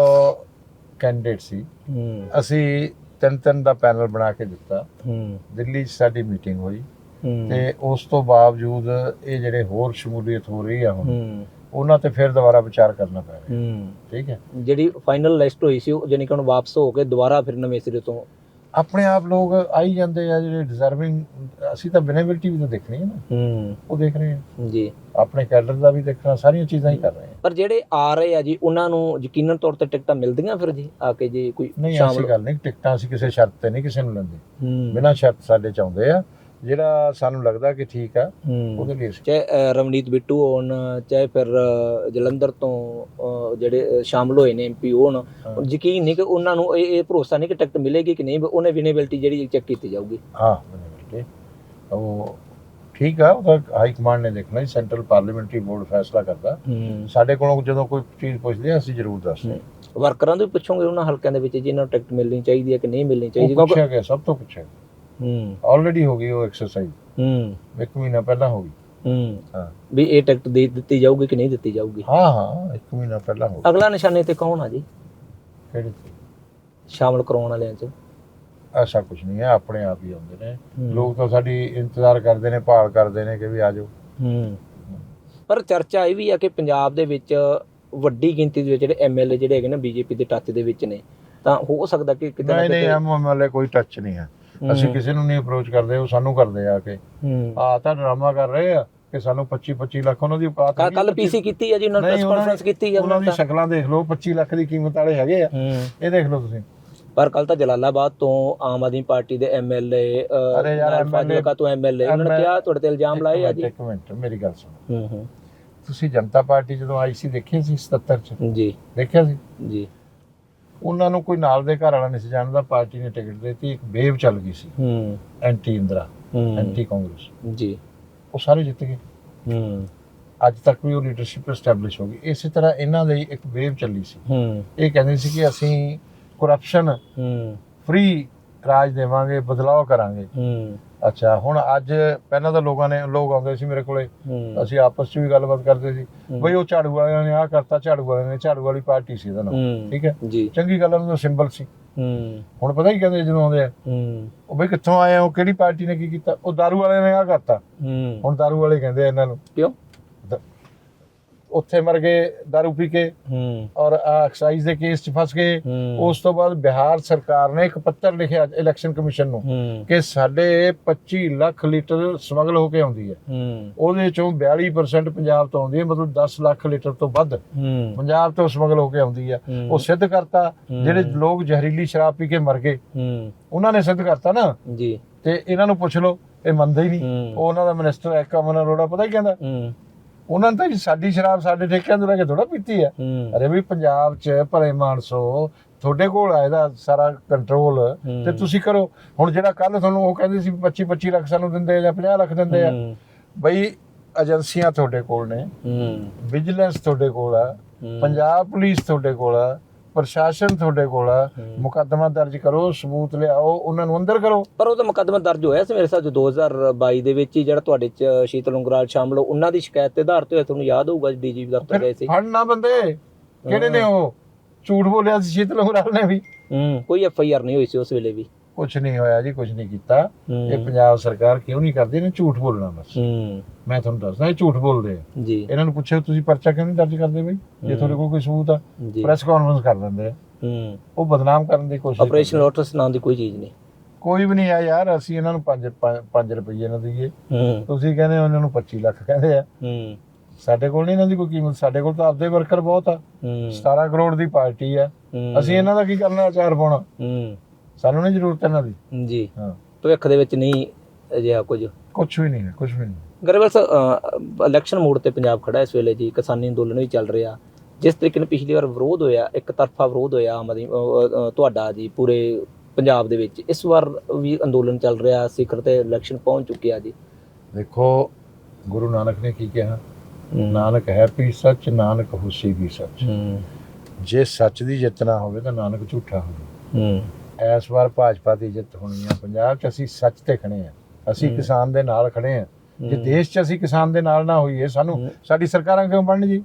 ਕੈਂਡੀਡੇਟ ਸੀ। ਹੂੰ। ਅਸੀਂ ਤਿੰਨ ਤਿੰਨ ਦਾ ਪੈਨਲ ਬਣਾ ਕੇ ਦਿੱਤਾ। ਹੂੰ। ਦਿੱਲੀ 'ਚ ਸਾਡੀ ਮੀਟਿੰਗ ਹੋਈ। ਤੇ ਉਸ ਤੋਂ ਬਾਵਜੂਦ ਇਹ ਜਿਹੜੇ ਹੋਰ ਸ਼ਮੂਲੀਅਤ ਹੋ ਰਹੀ ਆ ਹੁਣ ਹੂੰ। ਉਹਨਾਂ ਤੇ ਫਿਰ ਦੁਬਾਰਾ ਵਿਚਾਰ ਕਰਨਾ ਪੈ ਰਿਹਾ। ਹੂੰ। ਠੀਕ ਹੈ। ਜਿਹੜੀ ਫਾਈਨਲ ਲਿਸਟ ਹੋਈ ਸੀ ਉਹ ਜਾਨੀ ਕਿ ਹੁਣ ਵਾਪਸ ਹੋ ਕੇ ਦੁਬਾਰਾ ਫਿਰ ਨਵੇਂ ਸਿਰੇ ਤੋਂ ਆਪਣੇ ਆਪ ਲੋਕ ਆਈ ਜਾਂਦੇ ਆ ਜਿਹੜੇ ਡਿਜ਼ਰਵਿੰਗ ਅਸੀਂ ਤਾਂ ਬਿਨੇਬਿਲਟੀ ਵੀ ਤਾਂ ਦੇਖਣੀ ਹੈ ਨਾ। ਹੂੰ। ਉਹ ਦੇਖ ਰਹੇ ਆ। ਜੀ। ਆਪਣੇ ਕੈਡਰ ਦਾ ਵੀ ਦੇਖਣਾ ਸਾਰੀਆਂ ਚੀਜ਼ਾਂ ਹੀ ਕਰ ਰਹੇ ਆ। ਪਰ ਜਿਹੜੇ ਆ ਰਹੇ ਆ ਜੀ ਉਹਨਾਂ ਨੂੰ ਯਕੀਨਨ ਤੌਰ ਤੇ ਟਿਕਟਾਂ ਮਿਲਦੀਆਂ ਫਿਰ ਜੀ ਆ ਕੇ ਜੇ ਕੋਈ ਨਹੀਂ ਐਸੀ ਗੱਲ ਨਹੀਂ ਟਿਕਟਾਂ ਅਸੀਂ ਕਿਸੇ ਸ਼ਰਤ ਤੇ ਨਹੀਂ ਕਿਸੇ ਨੂੰ ਲੈਂਦੇ। ਹੂੰ। ਬਿਨਾਂ ਸ਼ਰਤ ਸਾਡੇ ਚ ਆਉਂਦੇ ਆ। ਜਿਹੜਾ ਸਾਨੂੰ ਲੱਗਦਾ ਕਿ ਠੀਕ ਆ ਉਹਦੇ ਲਈ ਅਸੀਂ ਚਾਹੇ ਅ, ਰਵਨੀਤ ਬਿੱਟੂ ਹੋਣ ਚਾਹੇ ਫਿਰ ਜਲੰਧਰ ਤੋਂ ਜਿਹੜੇ ਸ਼ਾਮਲ ਹੋਏ ਨੇ ਐਮਪੀ ਹੋਣ। ਯਕੀਨ ਨਹੀਂ ਕਿ ਉਹਨਾਂ ਨੂੰ ਇਹ ਇਹ ਭਰੋਸਾ ਨਹੀਂ ਕਿ ਟਿਕਟ ਮਿਲੇਗੀ ਕਿ ਨਹੀਂ ਉਹਨੇ ਵਿਨੇਬਿਲਟੀ ਜਿਹੜੀ ਚੈੱਕ ਕੀਤੀ ਜਾਊਗੀ। ਹਾਂ ਉਹ ਠੀਕ ਆ ਉਹਦਾ ਹਾਈ ਕਮਾਂਡ ਨੇ ਦੇਖਣਾ ਸੈਂਟਰਲ ਪਾਰਲੀਮੈਂਟਰੀ ਬੋਰਡ ਫੈਸਲਾ ਕਰਦਾ। ਸਾਡੇ ਕੋਲੋਂ ਜਦੋਂ ਕੋਈ ਚੀਜ਼ ਪੁੱਛਦੇ ਆ ਅਸੀਂ ਜ਼ਰੂਰ ਦੱਸਦੇ। ਵਰਕਰਾਂ ਤੋਂ ਪੁੱਛੋਗੇ ਉਹਨਾਂ ਹਲਕਿਆਂ ਦੇ ਵਿੱਚ ਜਿਹਨਾਂ ਨੂੰ ਟਿਕਟ ਮਿਲਣੀ ਚਾਹੀਦੀ ਹੈ ਕਿ ਨਹੀਂ ਮਿਲਣੀ ਚਾਹੀਦੀ? ਕਿਉਂਕਿ ਪੁੱਛਿਆ ਗਿਆ ਸਭ ਤੋਂ ਪੁੱਛਿਆ ਹੂੰ। ਆਲਰੇਡੀ ਹੋ ਗਈ ਉਹ ਐਕਸਰਸਾਈਜ਼ ਹੂੰ। ਇੱਕ ਮਹੀਨਾ ਪਹਿਲਾਂ ਹੋ ਗਈ। ਹੂੰ। ਹਾਂ। ਵੀ ਇਹ ਟਿਕਟ ਦੇ ਦਿੱਤੀ ਜਾਊਗੀ ਕਿ ਨਹੀਂ ਦਿੱਤੀ ਜਾਊਗੀ? ਹਾਂ ਹਾਂ ਇੱਕ ਮਹੀਨਾ ਪਹਿਲਾਂ ਹੋ ਗਈ। ਅਗਲਾ ਨਿਸ਼ਾਨੇ ਤੇ ਕੌਣ ਆ ਜੀ? ਕਿਹੜੀ? ਸ਼ਾਮਲ ਕਰਾਉਣ ਵਾਲਿਆਂ 'ਚ। ਐਸਾ ਕੁਝ ਨਹੀਂ ਹੈ ਆਪਣੇ ਆਪ ਹੀ ਆਉਂਦੇ ਨੇ। ਲੋਕ ਤਾਂ ਸਾਡੀ ਇੰਤਜ਼ਾਰ ਕਰਦੇ ਨੇ ਭਾਲ ਕਰਦੇ ਨੇ ਕਿ ਵੀ ਆ ਜਾਓ। ਹੂੰ। ਪਰ ਚਰਚਾ ਇਹ ਵੀ ਆ ਕਿ ਪੰਜਾਬ ਦੇ ਵਿੱਚ ਵੱਡੀ ਗਿਣਤੀ ਦੇ ਵਿੱਚ ਜਿਹੜੇ ਐਮਐਲਏ ਜਿਹੜੇ ਹੈਗੇ ਨਾ ਬੀਜੇਪੀ ਦੇ ਟੱਚ ਦੇ ਵਿੱਚ ਨੇ ਤਾਂ ਹੋ ਸਕਦਾ ਕਿ ਕਿਤੇ ਨਾ ਨਹੀਂ ਨਹੀਂ ਕਿਤੇ ਐਮਐਮਐਲਏ ਕੋਈ ਟੱਚ ਨਹੀਂ ਹੈ। ਅਸੀਂ ਕਿਸੇ ਨੂੰ ਨਹੀਂ ਅਪਰੋਚ ਕਰਦੇ ਉਹ ਸਾਨੂੰ ਕਰਦੇ ਆ ਕੇ। ਆ ਤਾਂ ਡਰਾਮਾ ਕਰ ਰਹੇ ਆ ਕਿ ਸਾਨੂੰ 25 25 ਲੱਖ ਉਹਨਾਂ ਦੀ ਔਕਾਤ ਹੈਗੀ, ਕੱਲ 25 ਪੀਸੀ ਕੀਤੀ ਹੈ ਜੀ ਉਹਨਾਂ ਨੇ ਨਹੀਂ, ਪ੍ਰੈਸ ਕਾਨਫਰੰਸ ਕੀਤੀ ਹੈ ਉਹਨਾਂ ਦੀ ਸ਼ਕਲਾਂ ਦੇਖ ਲਓ 25 ਲੱਖ ਦੀ ਕੀਮਤ ਵਾਲੇ ਹੈਗੇ ਆ। ਇਹ ਦੇਖ ਲਓ ਤੁਸੀਂ। ਪਰ ਕੱਲ ਤਾਂ ਜਲਾਲਾਬਾਦ ਤੋਂ ਆਮ ਆਦਮੀ ਪਾਰਟੀ ਦੇ ਐਮਐਲਏ ਅਰੇ ਯਾਰ, ਤੋਂ ਐਮਐਲਏ ਉਹਨਾਂ ਨੇ ਕਿਹਾ ਤੁਹਾਡੇ ਤੇ ਇਲਜ਼ਾਮ ਲਾਏ ਆ ਜੀ। ਇੱਕ ਮਿੰਟ ਮੇਰੀ ਗੱਲ ਸੁਣੋ। ਹੂੰ ਹੂੰ। ਤੁਸੀਂ ਜਨਤਾ ਪਾਰਟੀ ਜਦੋਂ ਆਈ ਸੀ ਦੇਖੀ ਸੀ 77 ਚ? ਜੀ। ਦੇਖਿਆ ਸੀ? ਜੀ। ਉਹਨਾਂ ਨੂੰ ਕੋਈ ਨਾਲ ਦੇ ਘਰ ਵਾਲਾ ਨਹੀਂ ਸੀ ਜਾਣਦਾ ਪਾਰਟੀ ਨੇ ਟਿਕਟ ਦਿੱਤੀ ਇੱਕ ਵੇਵ ਚੱਲ ਗਈ ਸੀ। ਹੂੰ। ਐਂਟੀ ਇੰਦਰਾ ਹੂੰ। ਐਂਟੀ ਕਾਂਗਰਸ। ਜੀ। ਉਹ ਸਾਰੇ ਜਿੱਤ ਗਏ। ਹੂੰ। ਅੱਜ ਤੱਕ ਵੀ ਉਹ ਲੀਡਰਸ਼ਿਪ ਐਸਟੈਬਲਿਸ਼ ਹੋ ਗਈ। ਇਸੇ ਤਰ੍ਹਾਂ ਇਹਨਾਂ ਲਈ ਇੱਕ ਵੇਵ ਚੱਲੀ ਸੀ। ਹੂੰ। ਇਹ ਕਹਿੰਦੇ ਸੀ ਕਿ ਅਸੀਂ ਕਰਪਸ਼ਨ ਹੂੰ। ਫ੍ਰੀ ਰਾਜ ਦੇਵਾਂਗੇ ਬਦਲਾਅ ਕਰਾਂਗੇ। ਹੂੰ। ਅੱਛਾ ਹੁਣ ਅੱਜ ਪਹਿਲਾਂ ਤਾਂ ਲੋਕਾਂ ਨੇ ਲੋਕ ਆਉਂਦੇ ਸੀ ਮੇਰੇ ਕੋਲੇ। ਹੂੰ। ਅਸੀਂ ਆਪਸ 'ਚ ਵੀ ਗੱਲਬਾਤ ਕਰਦੇ ਸੀ। ਹੂੰ। ਬਈ ਉਹ ਝਾੜੂ ਵਾਲਿਆਂ ਨੇ ਆਹ ਕਰਤਾ ਝਾੜੂ ਵਾਲਿਆਂ ਨੇ ਝਾੜੂ ਵਾਲੀ ਪਾਰਟੀ ਸੀ ਇਹਦਾ ਨਾਮ। ਹੂੰ। ਠੀਕ ਹੈ? ਚੰਗੀ ਗੱਲ ਉਹਨਾਂ ਦਾ ਸਿੰਬਲ ਸੀ। ਹੂੰ। ਹੁਣ ਪਤਾ ਹੀ ਕਹਿੰਦੇ ਜਦੋਂ ਆਉਂਦੇ ਆ? ਹੂੰ। ਉਹ ਬਈ ਕਿੱਥੋਂ ਆਏ ਉਹ ਕਿਹੜੀ ਪਾਰਟੀ ਨੇ ਕੀ ਕੀਤਾ? ਉਹ ਦਾਰੂ ਵਾਲਿਆਂ ਨੇ ਆਹ ਕਰਤਾ। ਹੂੰ। ਹੁਣ ਦਾਰੂ ਵਾਲੇ ਕਹਿੰਦੇ ਇਹਨਾਂ ਨੂੰ। ਕਿਉਂ? ਉੱਥੇ ਮਰ ਗਏ ਦਾਰੂ ਪੀ ਕੇ ਹੂੰ। ਔਰ ਐਕਸਾਈਜ਼ ਦੇ ਕੇਸ 'ਚ ਫਸ ਗਏ। ਉਸ ਤੋਂ ਬਾਅਦ ਬਿਹਾਰ ਸਰਕਾਰ ਨੇ ਇੱਕ ਪੱਤਰ ਲਿਖਿਆ ਇਲੈਕਸ਼ਨ ਕਮਿਸ਼ਨ ਨੂੰ ਕਿ ਸਾਡੇ 25 ਲੱਖ ਲੀਟਰ ਸਮਗਲ ਹੋ ਕੇ ਆਉਂਦੀ ਹੈ। ਉਹਦੇ ਚੋਂ 42% ਪੰਜਾਬ ਤੋਂ ਆਉਂਦੀ ਹੈ ਮਤਲਬ 10 ਲੱਖ ਲੀਟਰ ਤੋਂ ਵੱਧ ਪੰਜਾਬ ਤੋਂ ਸਮਗਲ ਹੋ ਕੇ ਆਉਂਦੀ ਹੈ। ਉਹ ਸਿੱਧ ਕਰਤਾ। ਜਿਹੜੇ ਲੋਕ ਜ਼ਹਿਰੀਲੀ ਸ਼ਰਾਬ ਪੀ ਕੇ ਮਰ ਗਏ ਉਹਨਾਂ ਨੇ ਸਿੱਧ ਕਰਤਾ ਨਾ। ਜੀ। ਤੇ ਇਹਨਾਂ ਨੂੰ ਪੁੱਛ ਲਓ ਇਹ ਮੰਨਦੇ ਹੀ ਨਹੀਂ। ਉਹਨਾਂ ਦਾ ਮਿਨਿਸਟਰ ਹੈ ਕਮਨ ਅਰੋੜਾ ਪਤਾ ਹੀ ਕਹਿੰਦਾ? ਉਹਨਾਂ ਨੇ ਤਾਂ ਸਾਡੀ ਸ਼ਰਾਬ ਸਾਡੇ ਠੇਕਿਆਂ ਤੋਂ ਲੈ ਕੇ ਥੋੜਾ ਪੀਤੀ ਹੈ। ਅਰੇ ਵੀ ਪੰਜਾਬ 'ਚ ਭਲੇ ਮਾਨਸੋ ਤੁਹਾਡੇ ਕੋਲ ਆ ਇਹਦਾ ਸਾਰਾ ਕੰਟਰੋਲ। ਤੇ ਤੁਸੀਂ ਕਰੋ। ਹੁਣ ਜਿਹੜਾ ਕੱਲ ਤੁਹਾਨੂੰ ਉਹ ਕਹਿੰਦੇ ਸੀ 25 25 ਲੱਖ ਸਾਨੂੰ ਦਿੰਦੇ ਆ ਜਾਂ 50 ਲੱਖ ਦਿੰਦੇ ਆ। ਬਈ ਏਜੰਸੀਆਂ ਤੁਹਾਡੇ ਕੋਲ ਨੇ ਵਿਜੀਲੈਂਸ ਤੁਹਾਡੇ ਕੋਲ ਆ। ਪੰਜਾਬ ਪੁਲਿਸ ਤੁਹਾਡੇ ਕੋਲ ਆ ਪ੍ਰਸ਼ਾਸਨ ਤੁਹਾਡੇ ਕੋਲ ਆ। ਮੁਕੱਦਮਾ ਦਰਜ ਕਰੋ ਸਬੂਤ ਲਿਆਓ ਉਹਨਾਂ ਨੂੰ ਅੰਦਰ ਕਰੋ। ਪਰ ਉਹ ਤਾਂ ਮੁਕੱਦਮਾ ਦਰਜ ਹੋਇਆ ਸੀ ਮੇਰੇ ਸਾਥ 2022 ਦੇ ਵਿੱਚ ਹੀ ਜਿਹੜਾ ਤੁਹਾਡੇ ਚ ਸ਼ੀਤਲ ਉਂਗਰਾਲ ਸ਼ਾਮਲ ਹੋ ਉਹਨਾਂ ਦੀ ਸ਼ਿਕਾਇਤ ਦੇ ਆਧਾਰ ਤੇ ਹੋਇਆ ਤੁਹਾਨੂੰ ਯਾਦ ਹੋਊਗਾ ਡੀਜੀਪੀ ਦਫ਼ਤਰ ਗਏ ਸੀ। ਫਿਰ ਫੜਨਾ ਬੰਦੇ। ਕਿਹੜੇ ਨੇ ਉਹ? ਝੂਠ ਬੋਲਿਆ ਸੀ ਸ਼ੀਤਲ ਹੁਰਾਲ ਨੇ ਵੀ। ਹੂੰ ਕੋਈ ਐਫ ਆਈ ਆਰ ਨਹੀਂ ਹੋਈ ਸੀ ਉਸ ਵੇਲੇ ਵੀ। ਕੁਝ ਨਹੀਂ ਹੋਇਆ ਜੀ ਕੁਝ ਨਹੀਂ ਕੀਤਾ। ਇਹ ਪੰਜਾਬ ਸਰਕਾਰ ਕਿਉਂ ਨਹੀਂ ਕਰਦੀ? ਇਹਨੇ ਝੂਠ ਬੋਲਣਾ ਬਸ। ਮੈਂ ਤੁਹਾਨੂੰ ਦੱਸਦਾ ਇਹ ਝੂਠ ਬੋਲਦੇ ਆ। ਜੀ। ਇਹਨਾਂ ਨੂੰ ਪੁੱਛਿਓ ਤੁਸੀਂ ਪਰਚਾ ਕਿਉਂ ਨਹੀਂ ਦਰਜ ਕਰਦੇ ਬਈ? ਜੇ ਤੁਹਾਡੇ ਕੋਲ ਕੋਈ ਸਬੂਤ ਆ ਪ੍ਰੈਸ ਕਾਨਫਰੰਸ ਕਰ ਲੈਂਦੇ ਆ। ਉਹ ਬਦਨਾਮ ਕਰਨ ਦੀ ਕੋਸ਼ਿਸ਼ ਆਪਰੇਸ਼ਨ। ਲੋਟਸ ਨਾਂ ਦੀ ਕੋਈ ਚੀਜ਼ ਨਹੀਂ। ਕੋਈ ਵੀ ਨਹੀਂ ਆ ਯਾਰ ਅਸੀਂ ਇਹਨਾਂ ਨੂੰ 5 5 ਰੁਪਏ ਨਾ ਦਈਏ। ਤੁਸੀਂ ਕਹਿੰਦੇ ਹੋ ਇਹਨਾਂ ਨੂੰ 25 ਲੱਖ ਕਹਿੰਦੇ ਆ। ਸਾਡੇ ਕੋਲ ਨਹੀਂ ਇਹਨਾਂ ਦੀ ਕੋਈ ਕੀਮਤ ਸਾਡੇ ਕੋਲ ਤਾਂ ਆਪਦੇ ਵਰਕਰ ਬਹੁਤ ਆ। ਹੂੰ। 17 ਕਰੋੜ ਦੀ ਪਾਰਟੀ ਆ। ਅਸੀਂ ਇਹਨਾਂ ਦਾ ਕੀ ਕਰਨਾ ਅਚਾਰ ਪਾਉਣਾ? ਸਾਨੂੰ ਨਹੀਂ ਜ਼ਰੂਰਤ ਇਹਨਾਂ ਦੀ। ਜੀ। ਹਾਂ। ਭਵਿੱਖ ਦੇ ਵਿੱਚ ਨਹੀਂ ਅਜਿਹਾ ਕੁਝ? ਕੁਝ ਵੀ ਨਹੀਂ ਹੈ ਕੁਝ ਵੀ ਨਹੀਂ। ਗਰੇਵਾਲ ਸਾਹਿਬ ਇਲੈਕਸ਼ਨ ਮੋਡ ਤੇ ਪੰਜਾਬ ਖੜਾ ਇਸ ਵੇਲੇ ਜੀ ਕਿਸਾਨੀ ਅੰਦੋਲਨ ਵੀ ਚੱਲ ਰਿਹਾ। ਜਿਸ ਤਰੀਕੇ ਨਾਲ ਪਿਛਲੀ ਵਾਰ ਵਿਰੋਧ ਹੋਇਆ ਇੱਕ ਤਰਫਾ ਵਿਰੋਧ ਹੋਇਆ ਆਮ ਆਦਮੀ ਤੁਹਾਡਾ ਜੀ ਪੂਰੇ ਪੰਜਾਬ ਦੇ ਵਿੱਚ ਇਸ ਵਾਰ ਵੀ ਅੰਦੋਲਨ ਚੱਲ ਰਿਹਾ ਸਿਖਰ ਤੇ ਇਲੈਕਸ਼ਨ ਪਹੁੰਚ ਚੁੱਕਿਆ ਜੀ। ਦੇਖੋ ਗੁਰੂ ਨਾਨਕ ਨੇ ਕੀ ਕਿਹਾ? ਨਾਨਕ ਹੈ ਵੀ ਸੱਚ ਨਾਨਕ ਹੁਸੀ ਵੀ ਸੱਚ। ਜੇ ਸੱਚ ਦੀ ਜਿੱਤ ਨਾ ਹੋਵੇ ਤਾਂ ਨਾਨਕ ਝੂਠਾ ਹੋਵੇ। ਹੂੰ। ਇਸ ਵਾਰ ਭਾਜਪਾ ਦੀ ਜਿੱਤ ਹੋਣੀ ਆ। ਪੰਜਾਬ 'ਚ ਅਸੀਂ ਸੱਚ ਤੇ ਖੜੇ ਆ। ਅਸੀਂ। ਕਿਸਾਨ ਦੇ ਨਾਲ ਖੜੇ ਆ। ਜੇ। ਦੇਸ਼ 'ਚ ਅਸੀਂ ਕਿਸਾਨ ਦੇ ਨਾਲ ਨਾ ਹੋਈਏ ਸਾਨੂੰ। ਸਾਡੀ ਸਰਕਾਰਾਂ ਕਿਉਂ ਬਣਨ ਜੀ?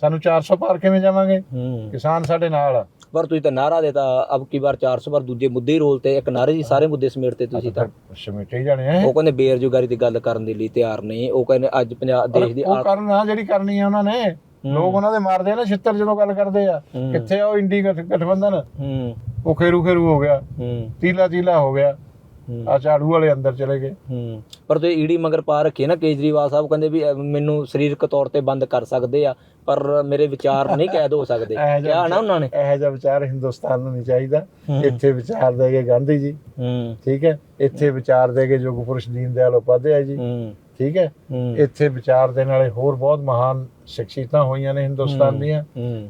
ਸਾਨੂੰ 400 ਪਾਰ ਕਿਵੇਂ ਜਾਵਾਂਗੇ? ਕਿਸਾਨ ਸਾਡੇ ਨਾਲ ਆ। ਪਰ ਤੁਸੀਂ ਤਾਂ ਨਾਰਾ ਦੇਤਾ ਅਬ ਕੀ ਵਾਰ 400 ਵਾਰ ਦੂਜੇ ਮੁੱਦੇ ਹੀ ਰੋਲ ਤੇ ਇੱਕ ਨਾਰੇ ਜੀ ਸਾਰੇ ਮੁੱਦੇ ਸਮੇਟਤੇ ਤੁਸੀਂ ਤਾਂ। ਸਮੇਟੇ ਹੀ ਜਾਣੇ ਆ। ਉਹ ਕਹਿੰਦੇ ਬੇਰੁਜ਼ਗਾਰੀ ਦੀ ਗੱਲ ਕਰਨ ਦੇ ਲਈ ਤਿਆਰ ਨਹੀਂ। ਉਹ ਕਹਿੰਦੇ ਅੱਜ ਪੰਜਾਬ ਦੇਸ਼ ਦੀ ਉਹ ਕਰਨ ਆ ਜਿਹੜੀ ਕਰਨੀ ਆ ਉਹਨਾਂ ਨੇ। ਲੋਕ ਉਹਨਾਂ ਦੇ ਮਾਰਦੇ ਆ ਨਾ ਛਿੱਤਰ ਜਦੋਂ ਗੱਲ ਕਰਦੇ ਆ। ਕਿੱਥੇ ਆ ਉਹ ਇੰਡੀ ਗਠ- ਗਠਬੰਧਨ? ਉਹ ਖੇਰੂ ਖੇਰੂ ਹੋ ਗਿਆ। ਤੀਲਾ ਤੀਲਾ ਹੋ ਗਿਆ। ਆ ਝਾੜੂ ਵਾਲੇ ਅੰਦਰ ਚਲੇ ਗਏ। ਪਰ ਤੁਸੀਂ ਈਡੀ ਮਗਰ ਪਾ ਰੱਖੇ ਨਾ ਕੇਜਰੀਵਾਲ ਸਾਹਿਬ ਕਹਿੰਦੇ ਵੀ ਮੈਨੂੰ ਸਰੀਰਕ ਤੌਰ ਤੇ ਬੰਦ ਕਰ ਸਕਦੇ ਆ ਪਰ ਮੇਰੇ ਵਿਚਾਰ ਨਹੀਂ ਕੈਦ ਹੋ ਸਕਦੇ। *laughs* ਕਿਹਾ ਨਾ ਉਹਨਾਂ ਨੇ? ਇਹੋ ਜਿਹਾ ਵਿਚਾਰ ਹਿੰਦੁਸਤਾਨ ਨੂੰ ਨਹੀਂ ਚਾਹੀਦਾ। ਇੱਥੇ ਵਿਚਾਰ ਦੇ ਗਏ ਗਾਂਧੀ ਜੀ। ਠੀਕ ਹੈ? ਇੱਥੇ ਵਿਚਾਰ ਦੇ ਗਏ ਯੁਗ ਪੁਰਸ਼ ਦੀਨ ਦਿਆਲ ਉਪਾਧਿਆਏ ਜੀ। ਠੀਕ ਹੈ? ਹੂੰ। ਇੱਥੇ ਵਿਚਾਰ ਦੇਣ ਵਾਲੇ ਹੋਰ ਬਹੁਤ ਮਹਾਨ ਸ਼ਖਸੀਅਤਾਂ ਹੋਈਆਂ ਨੇ ਹਿੰਦੁਸਤਾਨ ਦੀਆਂ।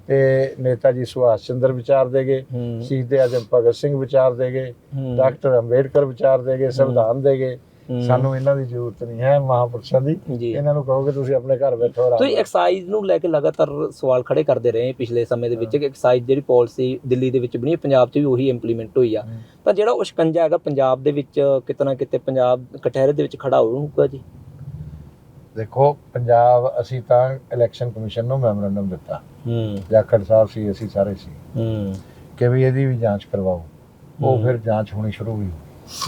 ਤੇ ਨੇਤਾ ਜੀ ਸੁਭਾਸ਼ ਚੰਦਰ ਵਿਚਾਰ ਦੇ ਗਏ ਹੂੰ। ਸ਼ਹੀਦ ਆਜਮ ਭਗਤ ਸਿੰਘ ਵਿਚਾਰ ਦੇ ਗਏ ਹੂੰ। ਡਾਕਟਰ ਅੰਬੇਡਕਰ ਵਿਚਾਰ ਦੇ ਗਏ ਸੰਵਿਧਾਨ ਦੇ ਗਏ। ਹੂੰ। ਸਾਨੂੰ ਇਹਨਾਂ ਦੀ ਜ਼ਰੂਰਤ ਨਹੀਂ ਹੈ ਮਹਾਪੁਰਸ਼ਾਂ ਦੀ। ਇਹਨਾਂ ਨੂੰ ਕਹੋਗੇ ਤੁਸੀਂ ਆਪਣੇ ਘਰ ਬੈਠੋ ਆਰਾਮ ਤੁਸੀਂ। ਐਕਸਾਈਜ਼ ਨੂੰ ਲੈ ਕੇ ਲਗਾਤਾਰ ਸਵਾਲ ਖੜੇ ਕਰਦੇ ਰਹੇ ਪਿਛਲੇ ਸਮੇਂ ਦੇ ਵਿੱਚ ਕਿ ਐਕਸਾਈਜ਼ ਜਿਹੜੀ ਪਾਲਿਸੀ ਦਿੱਲੀ ਦੇ ਵਿੱਚ ਬਣੀ ਪੰਜਾਬ 'ਚ ਵੀ ਉਹੀ ਇੰਪਲੀਮੈਂਟ ਹੋਈ ਆ। ਤਾਂ ਜਿਹੜਾ ਉਹ ਸ਼ਿਕੰਜਾ ਹੈਗਾ ਪੰਜਾਬ ਦੇ ਵਿੱਚ ਕਿਤੇ ਨਾ ਕਿਤੇ ਪੰਜਾਬ ਕਟਹਿਰੇ ਦੇ ਵਿੱਚ ਖੜਾ ਹੋਊਗਾ ਜੀ? ਦੇਖੋ ਪੰਜਾਬ ਅਸੀਂ ਤਾਂ ਇਲੈਕਸ਼ਨ ਕਮਿਸ਼ਨ ਨੂੰ ਮੈਮੋਰੰਡਮ ਦਿੱਤਾ। ਹੂੰ। ਜਾਖੜ ਸਾਹਿਬ ਸੀ ਅਸੀਂ ਸਾਰੇ ਸੀ। ਹੂੰ। ਕਿ ਵੀ ਇਹਦੀ ਵੀ ਜਾਂਚ ਕਰਵਾਓ। ਉਹ। ਫਿਰ ਜਾਂਚ ਹੋਣੀ ਸ਼ੁਰੂ ਹੋਈ।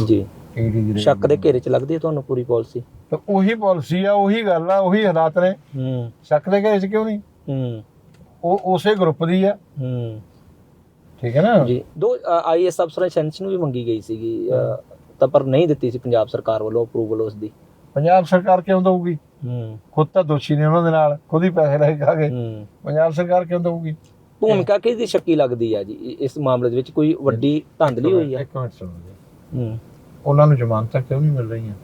ਜੀ। ਈਡੀ ਦੀ ਸ਼ੱਕ ਦੇ ਘੇਰੇ 'ਚ ਲੱਗਦੀ ਹੈ ਤੁਹਾਨੂੰ ਪੂਰੀ ਪਾਲਿਸੀ ਤਾਂ ਉਹੀ ਪਾਲਿਸੀ ਆ ਉਹੀ ਗੱਲ ਆ ਉਹੀ ਹਾਲਾਤ ਨੇ। ਹੂੰ। ਸ਼ੱਕ ਦੇ ਘੇਰੇ 'ਚ ਕਿਉਂ ਨਹੀਂ? ਹੂੰ। ਉਹ ਉਸੇ ਗਰੁੱਪ ਦੀ ਆ। ਹੂੰ। ਠੀਕ ਹੈ ਨਾ? ਜੀ। ਦੋ ਆਈਐਸ ਅਫਸਰਾਂ ਸੈਂਕਸ਼ਨ ਵੀ ਮੰਗੀ ਗਈ ਸੀਗੀ। ਤਾਂ ਪਰ ਨਹੀਂ ਦਿੱਤੀ ਸੀ ਪੰਜਾਬ ਸਰਕਾਰ ਵੱਲੋਂ ਅਪਰੂਵਲ ਉਸ ਦੀ। ਪੰਜਾਬ ਸਰਕਾਰ ਕਿਉਂ ਦਊਗੀ? ਹੂੰ। ਖੁਦ ਤਾਂ ਦੋਸ਼ੀ ਨੇ ਉਹਨਾਂ ਦੇ ਨਾਲ ਖੁਦ ਹੀ ਪੈਸੇ ਲੈ ਕੇ ਖਾ ਗਏ। ਹੂੰ। ਪੰਜਾਬ ਸਰਕਾਰ ਕਿਉਂ ਦਊਗੀ? ਭੂਮਿਕਾ ਕਿਸ ਦੀ ਸ਼ੱਕੀ ਲੱਗਦੀ ਆ ਜੀ? ਇਸ ਮਾਮਲੇ ਦੇ ਵਿੱਚ ਕੋਈ ਵੱਡੀ ਧਾਂਦਲੀ ਹੋਈ ਆ? ਇੱਕ ਮਿੰਟ ਸੁਣੋ ਜੀ। ਹੂੰ। ਉਹਨਾਂ ਨੂੰ ਜ਼ਮਾਨਤਾਂ ਕਿਉਂ ਨਹੀਂ ਮਿਲ ਰਹੀਆਂ?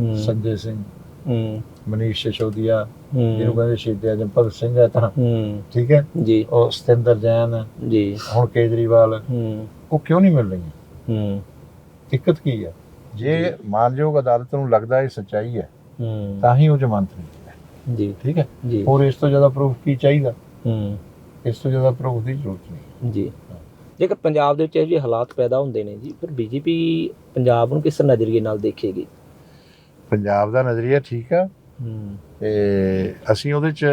ਹੂੰ। ਸੰਜੇ ਸਿੰਘ ਹੂੰ। ਮਨੀਸ਼ ਸਿਸੋਦੀਆ ਜਿਹਨੂੰ ਕਹਿੰਦੇ ਸ਼ਹੀਦ ਆਜਮ ਭਗਤ ਸਿੰਘ ਹੈ ਤਾਂ। ਹੂੰ। ਠੀਕ ਹੈ? ਜੀ। ਉਹ ਸਤਿੰਦਰ ਜੈਨ ਜੀ। ਹੁਣ ਕੇਜਰੀਵਾਲ। ਹੂੰ। ਉਹ ਕਿਉਂ ਨਹੀਂ ਮਿਲ ਰਹੀਆਂ? ਹੂੰ। ਦਿੱਕਤ ਕੀ ਹੈ? ਜੇ ਮਾਨਯੋਗ ਅਦਾਲਤ ਨੂੰ ਲੱਗਦਾ ਇਹ ਸੱਚਾਈ ਹੈ ਹੂੰ। ਤਾਂ ਹੀ ਉਹ ਜ਼ਮਾਨਤ ਮਿਲਦੀ ਹੈ ਜੀ। ਠੀਕ ਹੈ? ਜੀ। ਹੋਰ ਇਸ ਤੋਂ ਜ਼ਿਆਦਾ ਪ੍ਰੂਫ ਕੀ ਚਾਹੀਦਾ? ਹੂੰ। ਇਸ ਤੋਂ ਜ਼ਿਆਦਾ ਪ੍ਰੂਫ ਦੀ ਜ਼ਰੂਰਤ ਨਹੀਂ। ਜੀ। ਜੇਕਰ ਪੰਜਾਬ ਦੇ ਵਿੱਚ ਇਹ ਜਿਹੇ ਹਾਲਾਤ ਪੈਦਾ ਹੁੰਦੇ ਨੇ ਜੀ ਫਿਰ ਬੀਜੇਪੀ ਪੰਜਾਬ ਨੂੰ ਕਿਸ ਨਜ਼ਰੀਏ ਨਾਲ ਦੇਖੇਗੀ? ਪੰਜਾਬ ਦਾ ਨਜ਼ਰੀਆ ਠੀਕ ਆ। ਹੂੰ। ਤੇ ਅਸੀਂ ਉਹਦੇ ਚ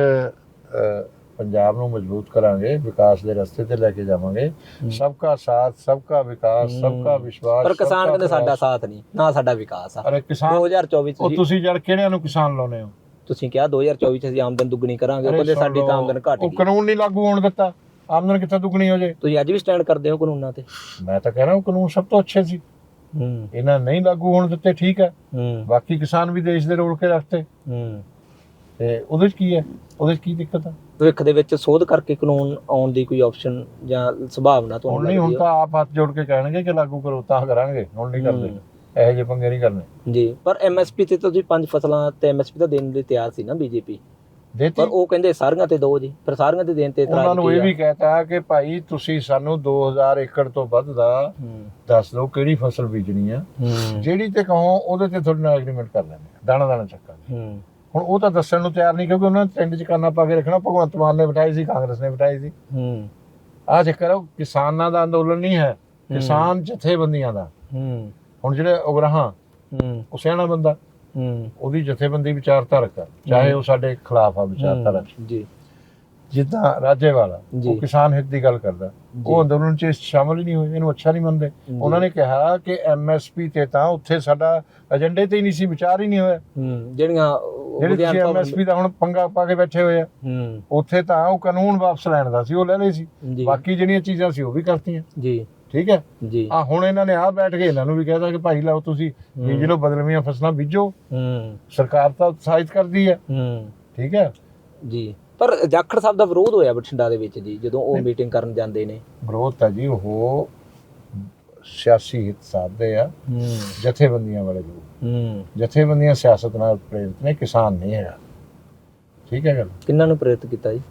ਪੰਜਾਬ ਨੂੰ ਮਜ਼ਬੂਤ ਕਰਾਂਗੇ ਵਿਕਾਸ ਦੇ ਰਸਤੇ ਤੇ ਲੈ ਕੇ ਜਾਵਾਂਗੇ। ਸਬਕਾ ਸਾਥ ਸਬਕਾ ਵਿਕਾਸ ਸਬਕਾ ਹੂੰ। ਵਿਸ਼ਵਾਸ ਪਰ ਕਿਸਾਨ ਕਹਿੰਦੇ ਸਾਡਾ। ਸਾਥ ਨਹੀਂ ਨਾ ਸਾਡਾ ਵਿਕਾਸ ਆ। ਅਰੇ ਕਿਸਾਨ 2024 ਚ ਉਹ ਤੁਸੀਂ ਜੜ ਕਿਹੜਿਆਂ ਨੂੰ ਕਿਸਾਨ ਲਾਉਨੇ ਹੋ? ਤੁਸੀਂ ਕਿਹਾ 2024 ਚ ਅਸੀਂ ਆਮਦਨ ਦੁੱਗਣੀ ਕਰਾਂਗੇ ਕਹਿੰਦੇ ਸਾਡੀ ਤਾਂ ਆਮਦਨ ਘਟ ਉਹ ਗਈ। ਕਾਨੂੰਨ ਨਹੀਂ ਲਾਗੂ ਹੋਣ ਦਿੱਤਾ। ਆਮਦਨ ਕਿੱਥੇ ਦੁੱਗਣੀ ਹੋ ਜੇ? ਤੁਸੀਂ ਅੱਜ ਵੀ ਸਟੈਂਡ ਕਰਦੇ ਹੋ ਕਾਨੂੰਨਾਂ ਤੇ। ਮੈਂ ਤਾਂ ਕਹਿ ਰਿਹਾ ਉਹ ਕਾਨੂੰਨ ਸਭ ਤੋਂ ਅੱਛੇ ਸੀ। ਹੂੰ। ਇਹਨਾਂ ਨਹੀਂ ਲਾਗੂ ਹੋਣ ਦਿੱਤੇ ਠੀਕ ਹੈ। ਹੂੰ। ਬਾਕੀ ਕਿਸਾਨ ਵੀ ਦੇਸ਼ ਦੇ ਰੋਲ ਕੇ ਰੱਖਤੇ। ਹੂੰ। ਤੇ ਉਹਦੇ ਚ ਕੀ ਹੈ? ਉਹਦੇ ਚ ਕੀ ਦਿੱਕਤ ਹੈ ਭਵਿੱਖ ਦੇ ਵਿੱਚ ਸੋਧ ਕਰਕੇ ਕਾਨੂੰਨ ਆਉਣ ਦੀ ਕੋਈ ਆਪਸ਼ਨ ਜਾਂ ਸੰਭਾਵਨਾ ਹੁਣ ਤੁਹਾਨੂੰ ਨਹੀਂ ਹੁਣ ਤਾਂ ਆਪ ਹੱਥ ਜੋੜ ਕੇ ਕਹਿਣਗੇ ਕਿ ਲਾਗੂ ਕਰੋ ਤਾਂ ਕਰਾਂਗੇ। ਹੁਣ ਨਹੀਂ ਕਰਦੇ। ਹੂੰ। ਇਹੋ ਜਿਹੇ ਪੰਗੇ ਨਹੀਂ ਕਰਨੇ। ਜੀ ਪਰ ਐਮਐਸਪੀ ਤੇ ਤੁਸੀਂ ਪੰਜ ਫਸਲਾਂ ਤੇ ਐਮਐਸਪੀ ਤਾਂ ਦੇਣ ਲਈ ਤਿਆਰ ਸੀ ਨਾ ਬੀਜੇਪੀ ਦੇਤੀ ਪਰ ਉਹ ਕਹਿੰਦੇ ਸਾਰੀਆਂ ਤੇ ਦੋ ਜੀ ਫਿਰ ਸਾਰੀਆਂ ਤੇ ਦੇਣ ਤੇ ਇਤਰਾਜ਼ ਉਹਨਾਂ ਨੂੰ ਇਹ? ਵੀ ਕਹਿਤਾ ਕਿ ਭਾਈ ਤੁਸੀਂ ਸਾਨੂੰ 2000 ਏਕੜ ਤੋਂ ਵੱਧ ਦਾ ਹੂੰ। ਦੱਸ ਦਿਓ ਕਿਹੜੀ ਫਸਲ ਬੀਜਣੀ ਆ। ਹੂੰ। ਜਿਹੜੀ ਤੇ ਕਹੋ ਉਹਦੇ ਤੇ ਤੁਹਾਡੇ ਨਾਲ ਐਗਰੀਮੈਂਟ ਕਰ ਲੈਂਦੇ ਆ। ਦਾਣਾ ਦਾਣਾ ਚੱਕਾਂਗੇ। ਹੂੰ। ਹੁਣ ਉਹ ਤਾਂ ਦੱਸਣ ਨੂੰ ਤਿਆਰ ਨਹੀਂ ਕਿਉਂਕਿ ਉਹਨਾਂ ਨੇ ਟੈਂਡ 'ਚ ਕੰਨਾ ਪਾ ਕੇ ਰੱਖਣਾ ਭਗਵੰਤ ਮਾਨ ਨੇ ਬਿਠਾਈ ਸੀ ਕਾਂਗਰਸ ਨੇ ਬਿਠਾਈ ਸੀ। ਹੂੰ। ਆ ਚੱਕਰ ਉਹ ਕਿਸਾਨਾਂ ਦਾ ਅੰਦੋਲਨ ਨਹੀਂ ਹੈ ਕਿਸਾਨ ਜਥੇਬੰਦੀਆਂ ਦਾ। ਹੂੰ। ਹੁਣ ਜਿਹੜੇ ਉਗਰਾਹਾਂ ਹੂੰ। ਉਹ ਸਿਆਣਾ ਬੰਦਾ। ਹੂੰ। ਉਹਦੀ ਜਥੇਬੰਦੀ ਵਿਚਾਰਧਾਰਕ ਆ ਚਾਹੇ ਉਹ ਸਾਡੇ ਖਿਲਾਫ ਆ ਵਿਚਾਰਧਾਰਾ। ਜੀ। ਜਿੱਦਾਂ ਰਾਜੇਵਾਲਾ। ਉਹ ਕਿਸਾਨ ਹਿੱਤ ਦੀ ਗੱਲ ਕਰਦਾ। ਉਹ ਅੰਦੋਲਨ 'ਚ ਸ਼ਾਮਲ ਹੀ ਨਹੀਂ ਹੋਏ ਇਹਨੂੰ ਅੱਛਾ ਨਹੀਂ ਮੰਨਦੇ। ਉਹਨਾਂ ਨੇ ਕਿਹਾ ਕਿ ਐਮਐਸਪੀ ਤੇ ਤਾਂ ਉੱਥੇ ਸਾਡਾ ਏਜੰਡੇ ਤੇ ਹੀ ਨਹੀਂ ਸੀ ਵਿਚਾਰ ਹੀ ਨਹੀਂ ਹੋਇਆ। ਜਿਹੜੀਆਂ ਉਹ ਜਿਹੜੀ ਐਮਐਸਪੀ ਦਾ ਹੁਣ ਪੰਗਾ ਪਾ ਕੇ ਬੈਠੇ ਹੋਏ ਆ ਉੱਥੇ ਤਾਂ ਉਹ ਕਾਨੂੰਨ ਵਾਪਸ ਲੈਣ ਦਾ ਸੀ ਉਹ ਲੈ ਲਏ ਸੀ। ਬਾਕੀ ਜਿਹੜੀਆਂ ਚੀਜ਼ਾਂ ਸੀ ਉਹ ਵੀ ਕਰਤੀਆਂ। ਜੀ। ਠੀਕ ਹੈ? ਜੀ। ਆ ਹੁਣ ਇਹਨਾਂ ਨੇ ਆ ਬੈਠ ਕੇ ਇਹਨਾਂ ਨੂੰ ਵੀ ਕਹਿਦਾ ਕਿ ਭਾਈ ਲਓ ਤੁਸੀਂ ਬੀਜ ਲਓ ਬਦਲਵੀਆਂ ਫਸਲਾਂ ਬੀਜੋ। ਸਰਕਾਰ ਤਾਂ ਉਤਸ਼ਾਹਿਤ ਕਰਦੀ ਹੈ। ਹੂੰ। ਠੀਕ ਹੈ? ਜੀ। ਪਰ ਜਾਖੜ ਸਾਹਿਬ ਦਾ ਵਿਰੋਧ ਹੋਇਆ ਬਠਿੰਡਾ ਦੇ ਵਿੱਚ ਜੀ ਜਦੋਂ ਉਹ ਮੀਟਿੰਗ ਕਰਨ ਜਾਂਦੇ ਨੇ। ਵਿਰੋਧ ਤਾਂ ਜੀ ਉਹ ਸਿਆਸੀ ਹਿੱਤ ਸਾਧਦੇ ਆ ਜਥੇਬੰਦੀਆਂ ਵਾਲੇ ਲੋਕ। ਹੂੰ। ਜਥੇਬੰਦੀਆਂ ਸਿਆਸਤ ਨਾਲ ਪ੍ਰੇਰਿਤ ਨੇ ਕਿਸਾਨ ਨਹੀਂ ਹੈਗਾ। ਠੀਕ ਹੈ ਗੱਲ? ਕਿੰਨਾਂ ਨੂੰ ਪ੍ਰੇਰਿਤ ਕੀਤਾ ਜੀ?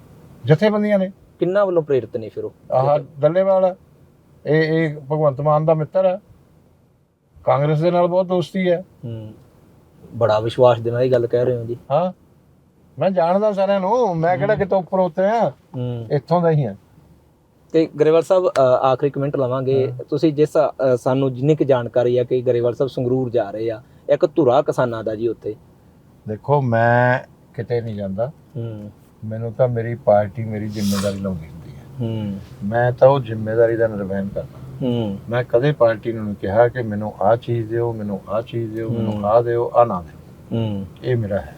ਜਥੇਬੰਦੀਆਂ ਨੇ। ਕਿੰਨਾਂ ਵੱਲੋਂ ਪ੍ਰੇਰਿਤ ਨੇ ਫਿਰ ਉਹ? ਆਹ ਦੱਲੇਵਾਲ ਇਹ ਇਹ ਭਗਵੰਤ ਮਾਨ ਦਾ ਮਿੱਤਰ ਹੈ ਕਾਂਗਰਸ ਦੇ ਨਾਲ ਬਹੁਤ ਦੋਸਤੀ ਹੈ ਹੂੰ। ਬੜਾ ਵਿਸ਼ਵਾਸ ਦੇ ਨਾਲ ਇਹ ਗੱਲ ਕਹਿ ਰਹੇ ਹੋ ਜੀ। ਹਾਂ। ਮੈਂ ਜਾਣਦਾ ਸਾਰਿਆਂ ਨੂੰ ਮੈਂ ਕਿਹੜਾ ਕਿਤੋਂ ਉੱਪਰ ਉੱਤੇ ਆ? ਹੂੰ। ਇੱਥੋਂ ਦਾ ਹੀ ਆ। ਤੇ ਗਰੇਵਾਲ ਸਾਹਿਬ ਅ, ਆਖਰੀ ਕਮੈਂਟ ਲਵਾਂਗੇ। ਤੁਸੀਂ ਜਿਸ ਅ, ਸਾਨੂੰ ਜਿੰਨੀ ਕੁ ਜਾਣਕਾਰੀ ਆ ਕਿ ਗਰੇਵਾਲ ਸਾਹਿਬ ਸੰਗਰੂਰ ਜਾ ਰਹੇ ਆ ਇੱਕ ਧੁਰਾ ਕਿਸਾਨਾਂ ਦਾ ਜੀ ਉੱਥੇ। ਦੇਖੋ ਮੈਂ ਕਿਤੇ ਨਹੀਂ ਜਾਂਦਾ। ਹੂੰ। ਮੈਨੂੰ ਤਾਂ ਮੇਰੀ ਪਾਰਟੀ ਮੇਰੀ ਜ਼ਿੰਮੇਵਾਰੀ ਲਾਉਂਦੀ ਹੁੰਦੀ ਹੈ ਹੂੰ। ਮੈਂ ਤਾਂ ਉਹ ਜ਼ਿੰਮੇਵਾਰੀ ਦਾ ਨਿਰਵਹਿਨ ਕਰਦਾ। ਹੂੰ। ਮੈਂ ਕਦੇ ਪਾਰਟੀ ਨੂੰ ਨਹੀਂ ਕਿਹਾ ਕਿ ਮੈਨੂੰ ਆਹ ਚੀਜ਼ ਦਿਓ ਮੈਨੂੰ ਆਹ ਚੀਜ਼ ਦਿਓ ਮੈਨੂੰ ਆਹ ਦਿਓ ਆਹ ਨਾ ਦਿਓ। ਹੂੰ। ਇਹ ਮੇਰਾ ਹੈ।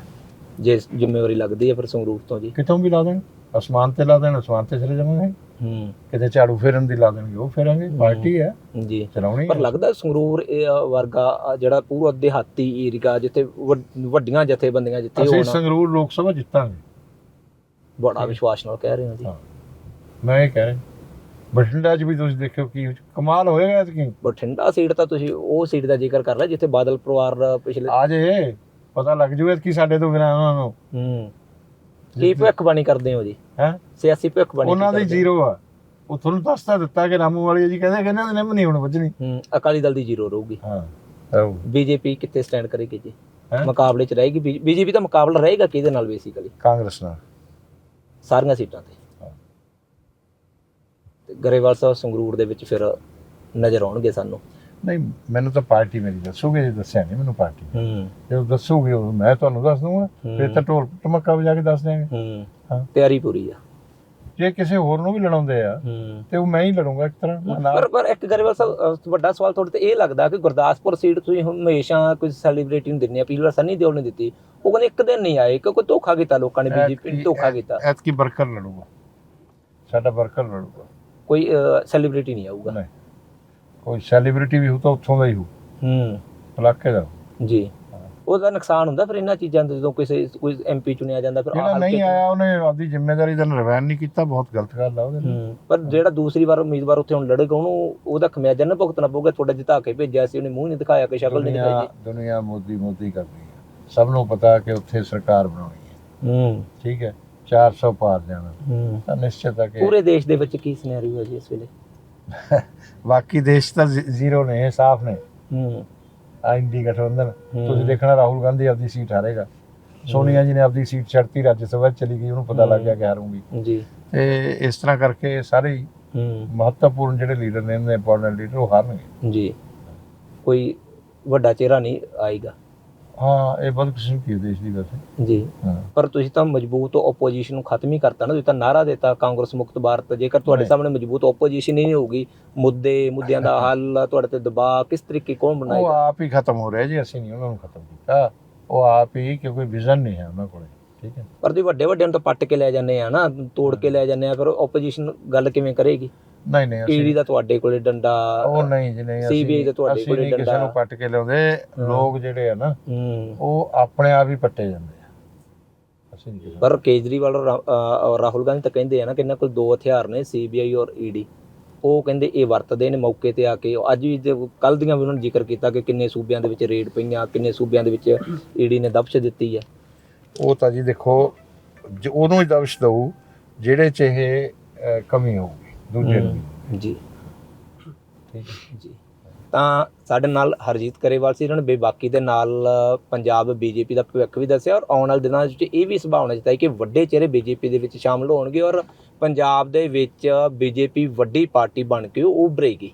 ਜੇ ਜ਼ਿੰਮੇਵਾਰੀ ਲੱਗਦੀ ਹੈ ਫਿਰ ਸੰਗਰੂਰ ਤੋਂ ਜੀ। ਕਿਤੋਂ ਵੀ ਲਾ ਦੇਣ? ਅਸਮਾਨ ਤੇ ਲਾ ਦੇਣ ਅਸਮਾਨ ਤੇ ਚਲੇ ਜਾਵਾਂਗੇ। ਹੂੰ। ਕਿਤੇ ਝਾੜੂ ਫੇਰਨ ਦੀ ਲਾ ਦੇਣਗੇ ਉਹ ਫੇਰਾਂਗੇ ਪਾਰਟੀ ਹੈ। ਜੀ। ਚਲਾਉਣੀ ਪਰ ਲੱਗਦਾ ਸੰਗਰੂਰ ਇਹ ਵਰਗਾ ਜਿਹੜਾ ਪੂਰਾ ਦਿਹਾਤੀ ਏਰੀਆ ਜਿੱਥੇ ਵੱਡ- ਵੱਡੀਆਂ ਜਥੇਬੰਦੀਆਂ ਜਿੱਥੇ ਅਸੀਂ ਹੋਣ। ਸੰਗਰੂਰ ਲੋਕ ਸਭਾ ਜਿੱਤਾਂਗੇ। ਬੜਾ ਵਿਸ਼ਵਾਸ ਨਾਲ ਕਹਿ ਰਹੇ ਹੋ ਜੀ। ਮੈਂ ਇਹ ਕਹਿ ਰਿਹਾ। ਬਠਿੰਡਾ 'ਚ ਵੀ ਤੁਸੀਂ ਦੇਖਿਓ ਕੀ ਕਮਾਲ ਹੋਏਗਾ ਐਤਕੀ। ਬਠਿੰਡਾ ਸੀਟ ਤਾਂ ਤੁਸੀਂ ਉਹ ਸੀਟ ਦਾ ਜ਼ਿਕਰ ਕਰ ਰਹੇ ਜਿੱਥੇ ਬਾਦਲ ਪਰਿਵਾਰ ਪਿਛਲੇ ਆ ਜੇ ਪਤਾ ਲੱਗ ਜੂ ਐਤਕੀ ਸਾਡੇ ਤੋਂ ਬਿਨਾਂ ਉਹਨਾਂ ਨੂੰ। ਹੂੰ। ਕੀ ਭਵਿੱਖਬਾਣੀ ਕਰਦੇ ਹੋ ਜੀ? ਹੈ? ਸਿਆਸੀ ਭਵਿੱਖਬਾਣੀ ਉਹਨਾਂ ਕੀ ਦੀ? ਜ਼ੀਰੋ ਆ। ਉਹ ਤੁਹਾਨੂੰ ਦੱਸਤਾ ਦਿੱਤਾ ਕਿ ਰਾਮੂ ਵਾਲੀ ਜੀ ਕਹਿੰਦੇ ਕਿ ਇਹਨਾਂ ਦੇ ਨਿੰਮ ਨਹੀਂ ਹੁਣ ਵੱਜਣੀ। ਹੂੰ ਅਕਾਲੀ ਦਲ ਦੀ ਜ਼ੀਰੋ ਰਹੂਗੀ। ਹਾਂ ਰਹੂ ਬੀਜੇਪੀ ਕਿੱਥੇ ਸਟੈਂਡ ਕਰੇਗੀ ਜੀ? ਮੁਕਾਬਲੇ 'ਚ ਰਹੇਗੀ। ਬੀਜੇਪੀ ਦਾ ਮੁਕਾਬਲਾ ਰਹੇਗਾ ਕਿਹਦੇ ਨਾਲ ਬੇਸਿਕਲੀ ਕਾਂਗਰਸ ਨਾਲ। ਸਾਰੀਆਂ ਸੀਟਾਂ। ਤੇ ਗਰੇਵਾਲ ਸਾਹਿਬ ਸੰਗਰੂਰ ਦੇ ਵਿੱਚ ਫਿਰ ਨਜ਼ਰ ਆਉਣਗੇ ਸਾਨੂੰ। ਨਹੀਂ ਮੈਨੂੰ ਤਾਂ ਪਾਰਟੀ ਮੇਰੀ ਦੱਸੂਗੀ ਜੇ ਦੱਸਿਆ ਨਹੀਂ ਮੈਨੂੰ ਪਾਰਟੀ। ਹੂੰ। ਜਦੋਂ ਦੱਸੂਗੀ ਉਹ ਮੈਂ ਤੁਹਾਨੂੰ ਦੱਸ ਦੂੰਗਾ ਫਿਰ ਤਾਂ ਢੋਲ ਟਮਕਾ ਵਜਾ ਕੇ ਦੱਸ ਦਿਆਂਗੇ। ਹੂੰ। ਹਾਂ। ਤਿਆਰੀ ਪੂਰੀ ਆ। ਜੇ ਕਿਸੇ ਹੋਰ ਨੂੰ ਵੀ ਲੜਾਉਂਦੇ ਆ ਤੇ ਉਹ ਮੈਂ ਹੀ ਲੜੂੰਗਾ ਇੱਕ ਤਰ੍ਹਾਂ ਪਰ ਪਰ ਇੱਕ ਗਰੇਵਾਲ ਸਾਹਿਬ ਵੱਡਾ ਸਵਾਲ ਤੁਹਾਡੇ ਤੇ ਇਹ ਲੱਗਦਾ ਕਿ ਗੁਰਦਾਸਪੁਰ ਸੀਟ ਤੁਸੀਂ ਹਮੇਸ਼ਾ ਕੋਈ ਸੈਲੀਬ੍ਰਿਟੀ ਨੂੰ ਦਿੰਦੇ ਆ। ਪਿਛਲੀ ਵਾਰ ਸੰਨੀ ਦਿਓਲ ਨੇ ਦਿੱਤੀ। ਉਹ ਕਹਿੰਦੇ ਇੱਕ ਦਿਨ ਨਹੀਂ ਆਏ ਕਿਉਂਕਿ ਧੋਖਾ ਕੀਤਾ ਲੋਕਾਂ ਨੇ ਬੀਜੇਪੀ ਨੇ ਧੋਖਾ ਕੀਤਾ। ਐਤਕੀ ਵਰਕਰ ਲੜੂਗਾ। ਸਾਡਾ ਵਰਕਰ ਲੜੂਗਾ। ਕੋਈ ਸੈਲੀਬ੍ਰਿਟੀ ਨਹੀਂ ਆਊਗਾ। ਨਹੀਂ। ਕੋਈ ਸੈਲੀਬ੍ਰਿਟੀ ਵੀ ਹੋ ਤਾਂ ਉੱਥੋਂ ਦਾ ਹੀ ਹੋ ਹੂੰ। ਇਲਾਕੇ ਦਾ। ਜੀ। ਉਹਦਾ ਨੁਕਸਾਨ ਹੁੰਦਾ ਫਿਰ ਇਹਨਾਂ ਚੀਜ਼ਾਂ ਦਾ ਜਦੋਂ ਕਿਸੇ ਕੋਈ ਐਮਪੀ ਚੁਣਿਆ ਜਾਂਦਾ ਫਿਰ ਆਹ ਜਿਹੜਾ ਨਹੀਂ ਆਇਆ ਉਹਨੇ ਆਪਦੀ ਜ਼ਿੰਮੇਵਾਰੀ ਦਾ ਨਿਰਵਹਿਨ ਨਹੀਂ ਕੀਤਾ ਬਹੁਤ ਗਲਤ ਗੱਲ ਆ ਉਹਦੇ ਹੂੰ ਪਰ ਜਿਹੜਾ ਦੂਸਰੀ ਵਾਰ ਉਮੀਦਵਾਰ ਉੱਥੇ ਹੁਣ ਲੜੇਗਾ ਉਹਨੂੰ ਉਹਦਾ ਖਮਿਆਜਾ ਨਾ ਭੁਗਤਣਾ ਪਊਗਾ ਤੁਹਾਡਾ ਜਿਤਾ ਕੇ ਭੇਜਿਆ ਸੀ ਉਹਨੇ ਮੂੰਹ ਨਹੀਂ ਦਿਖਾਇਆ ਕਿ ਸ਼ਕਲ ਨਹੀਂ ਦਿਖਾਈ ਦੁਨੀਆ ਮੋਦੀ ਮੋਦੀ ਕਰਦੀ ਹੈ ਸਭ ਨੂੰ ਪਤਾ ਕਿ ਉੱਥੇ ਸਰਕਾਰ ਬਣਾਉਣੀ ਹੈ ਹੂੰ। ਠੀਕ ਹੈ 400 ਪਾਰ ਜਾਣਾ। ਹੂੰ। ਤਾਂ ਨਿਸ਼ਚਿਤ ਹੈ ਕਿ ਪੂਰੇ ਦੇਸ਼ ਦੇ ਵਿੱਚ ਕੀ ਸਿਨੈਰੀਓ ਹੈ ਜੀ ਇਸ ਵੇਲੇ? *laughs* ਬਾਕੀ ਦੇਸ਼ ਤਾਂ ਜ਼ੀਰੋ ਨੇ ਸਾਫ਼ ਨੇ। ਹੂੰ। ਆ ਇੰਡੀ ਗਠਬੰਧਨ। ਤੁਸੀਂ ਦੇਖਣਾ ਰਾਹੁਲ ਗਾਂਧੀ ਆਪਦੀ ਸੀਟ ਹਾਰੇਗਾ। ਸੋਨੀਆ ਜੀ ਨੇ ਆਪਦੀ ਸੀਟ ਛੱਡਤੀ ਰਾਜ ਸਭਾ ਚਲੀ ਗਈ ਉਹਨੂੰ ਪਤਾ ਲੱਗ ਗਿਆ ਕਿ ਹਾਰੂਗੀ। ਜੀ। ਤੇ ਇਸ ਤਰ੍ਹਾਂ ਕਰਕੇ ਸਾਰੇ ਮਹੱਤਵਪੂਰਨ ਜਿਹੜੇ ਲੀਡਰ ਨੇ ਇਹਨਾਂ ਇੰਪੋਰਟੈਂਟ ਲੀਡਰ ਉਹ ਹਾਰਨਗੇ। ਜੀ। ਕੋਈ ਵੱਡਾ ਚਿਹਰਾ ਨਹੀਂ ਆਏਗਾ। ਹਾਂ ਇਹ ਬਦਕਿਸਮਤੀ ਹੈ ਦੇਸ਼ ਦੀ ਵੈਸੇ। ਜੀ। ਹਾਂ। ਪਰ ਤੁਸੀਂ ਤਾਂ ਮਜ਼ਬੂਤ ਆਪੋਜੀਸ਼ਨ ਨੂੰ ਖਤਮ ਹੀ ਕਰਤਾ ਨਾ ਤੁਸੀਂ ਤਾਂ ਨਾਰਾ ਦਿੱਤਾ ਕਾਂਗਰਸ ਮੁਕਤ ਭਾਰਤ ਜੇਕਰ ਤੁਹਾਡੇ। ਸਾਹਮਣੇ ਮਜ਼ਬੂਤ ਆਪੋਜੀਸ਼ਨ ਹੀ ਨਹੀਂ ਹੋਊਗੀ ਮੁੱਦੇ ਮੁੱਦਿਆਂ ਦਾ *laughs* ਹੱਲ ਤੁਹਾਡੇ ਤੇ ਦਬਾਅ ਕਿਸ ਤਰੀਕੇ ਕੌਣ ਉਹ ਬਣਾਏਗਾ ਆਪ ਹੀ ਖਤਮ ਹੋ ਰਿਹਾ ਜੀ ਅਸੀਂ ਨਹੀਂ ਉਹਨਾਂ ਨੂੰ ਖਤਮ ਕੀਤਾ। ਉਹ ਆਪ ਹੀ ਕਿਉਂਕਿ ਵਿਜ਼ਨ ਨਹੀਂ ਹੈ ਉਹਨਾਂ ਕੋਲੇ। ਠੀਕ ਹੈ। ਪਰ ਤੁਸੀਂ ਵੱਡੇ ਵੱਡਿਆਂ ਨੂੰ ਤਾਂ ਪੱਟ ਕੇ ਲੈ ਜਾਂਦੇ ਆ ਨਾ ਤੋੜ ਕੇ ਲੈ ਜਾਂਦੇ ਆ ਫਿਰ ਆਪੋਜੀਸ਼ਨ ਗੱਲ ਕਿਵੇਂ ਕਰੇਗੀ? ਨਹੀਂ ਨਹੀਂ ਈਡੀ ਦਾ ਤੁਹਾਡੇ ਕੋਲੇ ਡੰਡਾ ਉਹ ਨਹੀਂ ਜੀ ਨਹੀਂ CBI ਦਾ ਤੁਹਾਡੇ ਕੋਲੇ ਨਹੀਂ ਕਿਸੇ ਡੰਡਾ। ਨੂੰ ਪੱਟ ਕੇ ਲਿਆਉਂਦੇ। ਲੋਕ ਜਿਹੜੇ ਆ ਨਾ ਉਹ ਆਪਣੇ ਆਪ ਹੀ ਪੱਟੇ ਜਾਂਦੇ ਆ। ਪਰ ਕੇਜਰੀਵਾਲ ਔਰ ਰਾਹੁਲ ਗਾਂਧੀ ਤਾਂ ਕਹਿੰਦੇ ਆ ਨਾ ਕਿ ਇਹਨਾਂ ਕੋਲ ਦੋ ਹਥਿਆਰ ਨੇ ਸੀਬੀਆਈ ਔਰ ਈਡੀ ਉਹ ਕਹਿੰਦੇ ਇਹ ਵਰਤਦੇ ਨੇ ਮੌਕੇ ਤੇ ਆ ਕੇ। ਅੱਜ ਵੀ ਕੱਲ ਦੀਆਂ ਵੀ ਉਹਨਾਂ ਨੇ ਜ਼ਿਕਰ ਕੀਤਾ ਕਿ ਕਿੰਨੇ ਸੂਬਿਆਂ ਦੇ ਵਿੱਚ ਰੇਡ ਪਈਆਂ ਕਿੰਨੇ ਸੂਬਿਆਂ ਦੇ ਵਿੱਚ ਈਡੀ ਨੇ ਦਬਸ਼ ਦਿੱਤੀ ਹੈ ਉਹ ਤਾਂ ਜੀ ਦੇਖੋ ਜ- ਉਹਨੂੰ ਹੀ ਦਵਸ਼ ਦਊ ਜਿਹੜੇ ਚ ਇਹ ਕਮੀ ਹੋਊਗੀ ਦੂਜੇ ਨੂੰ। ਜੀ। ਠੀਕ ਜੀ। ਤਾਂ ਸਾਡੇ ਨਾਲ ਹਰਜੀਤ ਕਰੇਵਾਲ ਸੀ ਇਹਨਾਂ ਨੇ ਬੇਬਾਕੀ ਦੇ ਨਾਲ ਪੰਜਾਬ ਬੀਜੇਪੀ ਦਾ ਭਵਿੱਖ ਵੀ ਦੱਸਿਆ ਔਰ ਆਉਣ ਵਾਲੇ ਦਿਨਾਂ ਵਿੱਚ ਇਹ ਵੀ ਸੰਭਾਵਨਾ ਜਤਾਈ ਕਿ ਵੱਡੇ ਚਿਹਰੇ ਬੀਜੇਪੀ ਦੇ ਵਿੱਚ ਸ਼ਾਮਲ ਹੋਣਗੇ ਔਰ ਪੰਜਾਬ ਦੇ ਵਿੱਚ ਬੀਜੇਪੀ ਵੱਡੀ ਪਾਰਟੀ ਬਣ ਕੇ ਉਭਰੇਗੀ।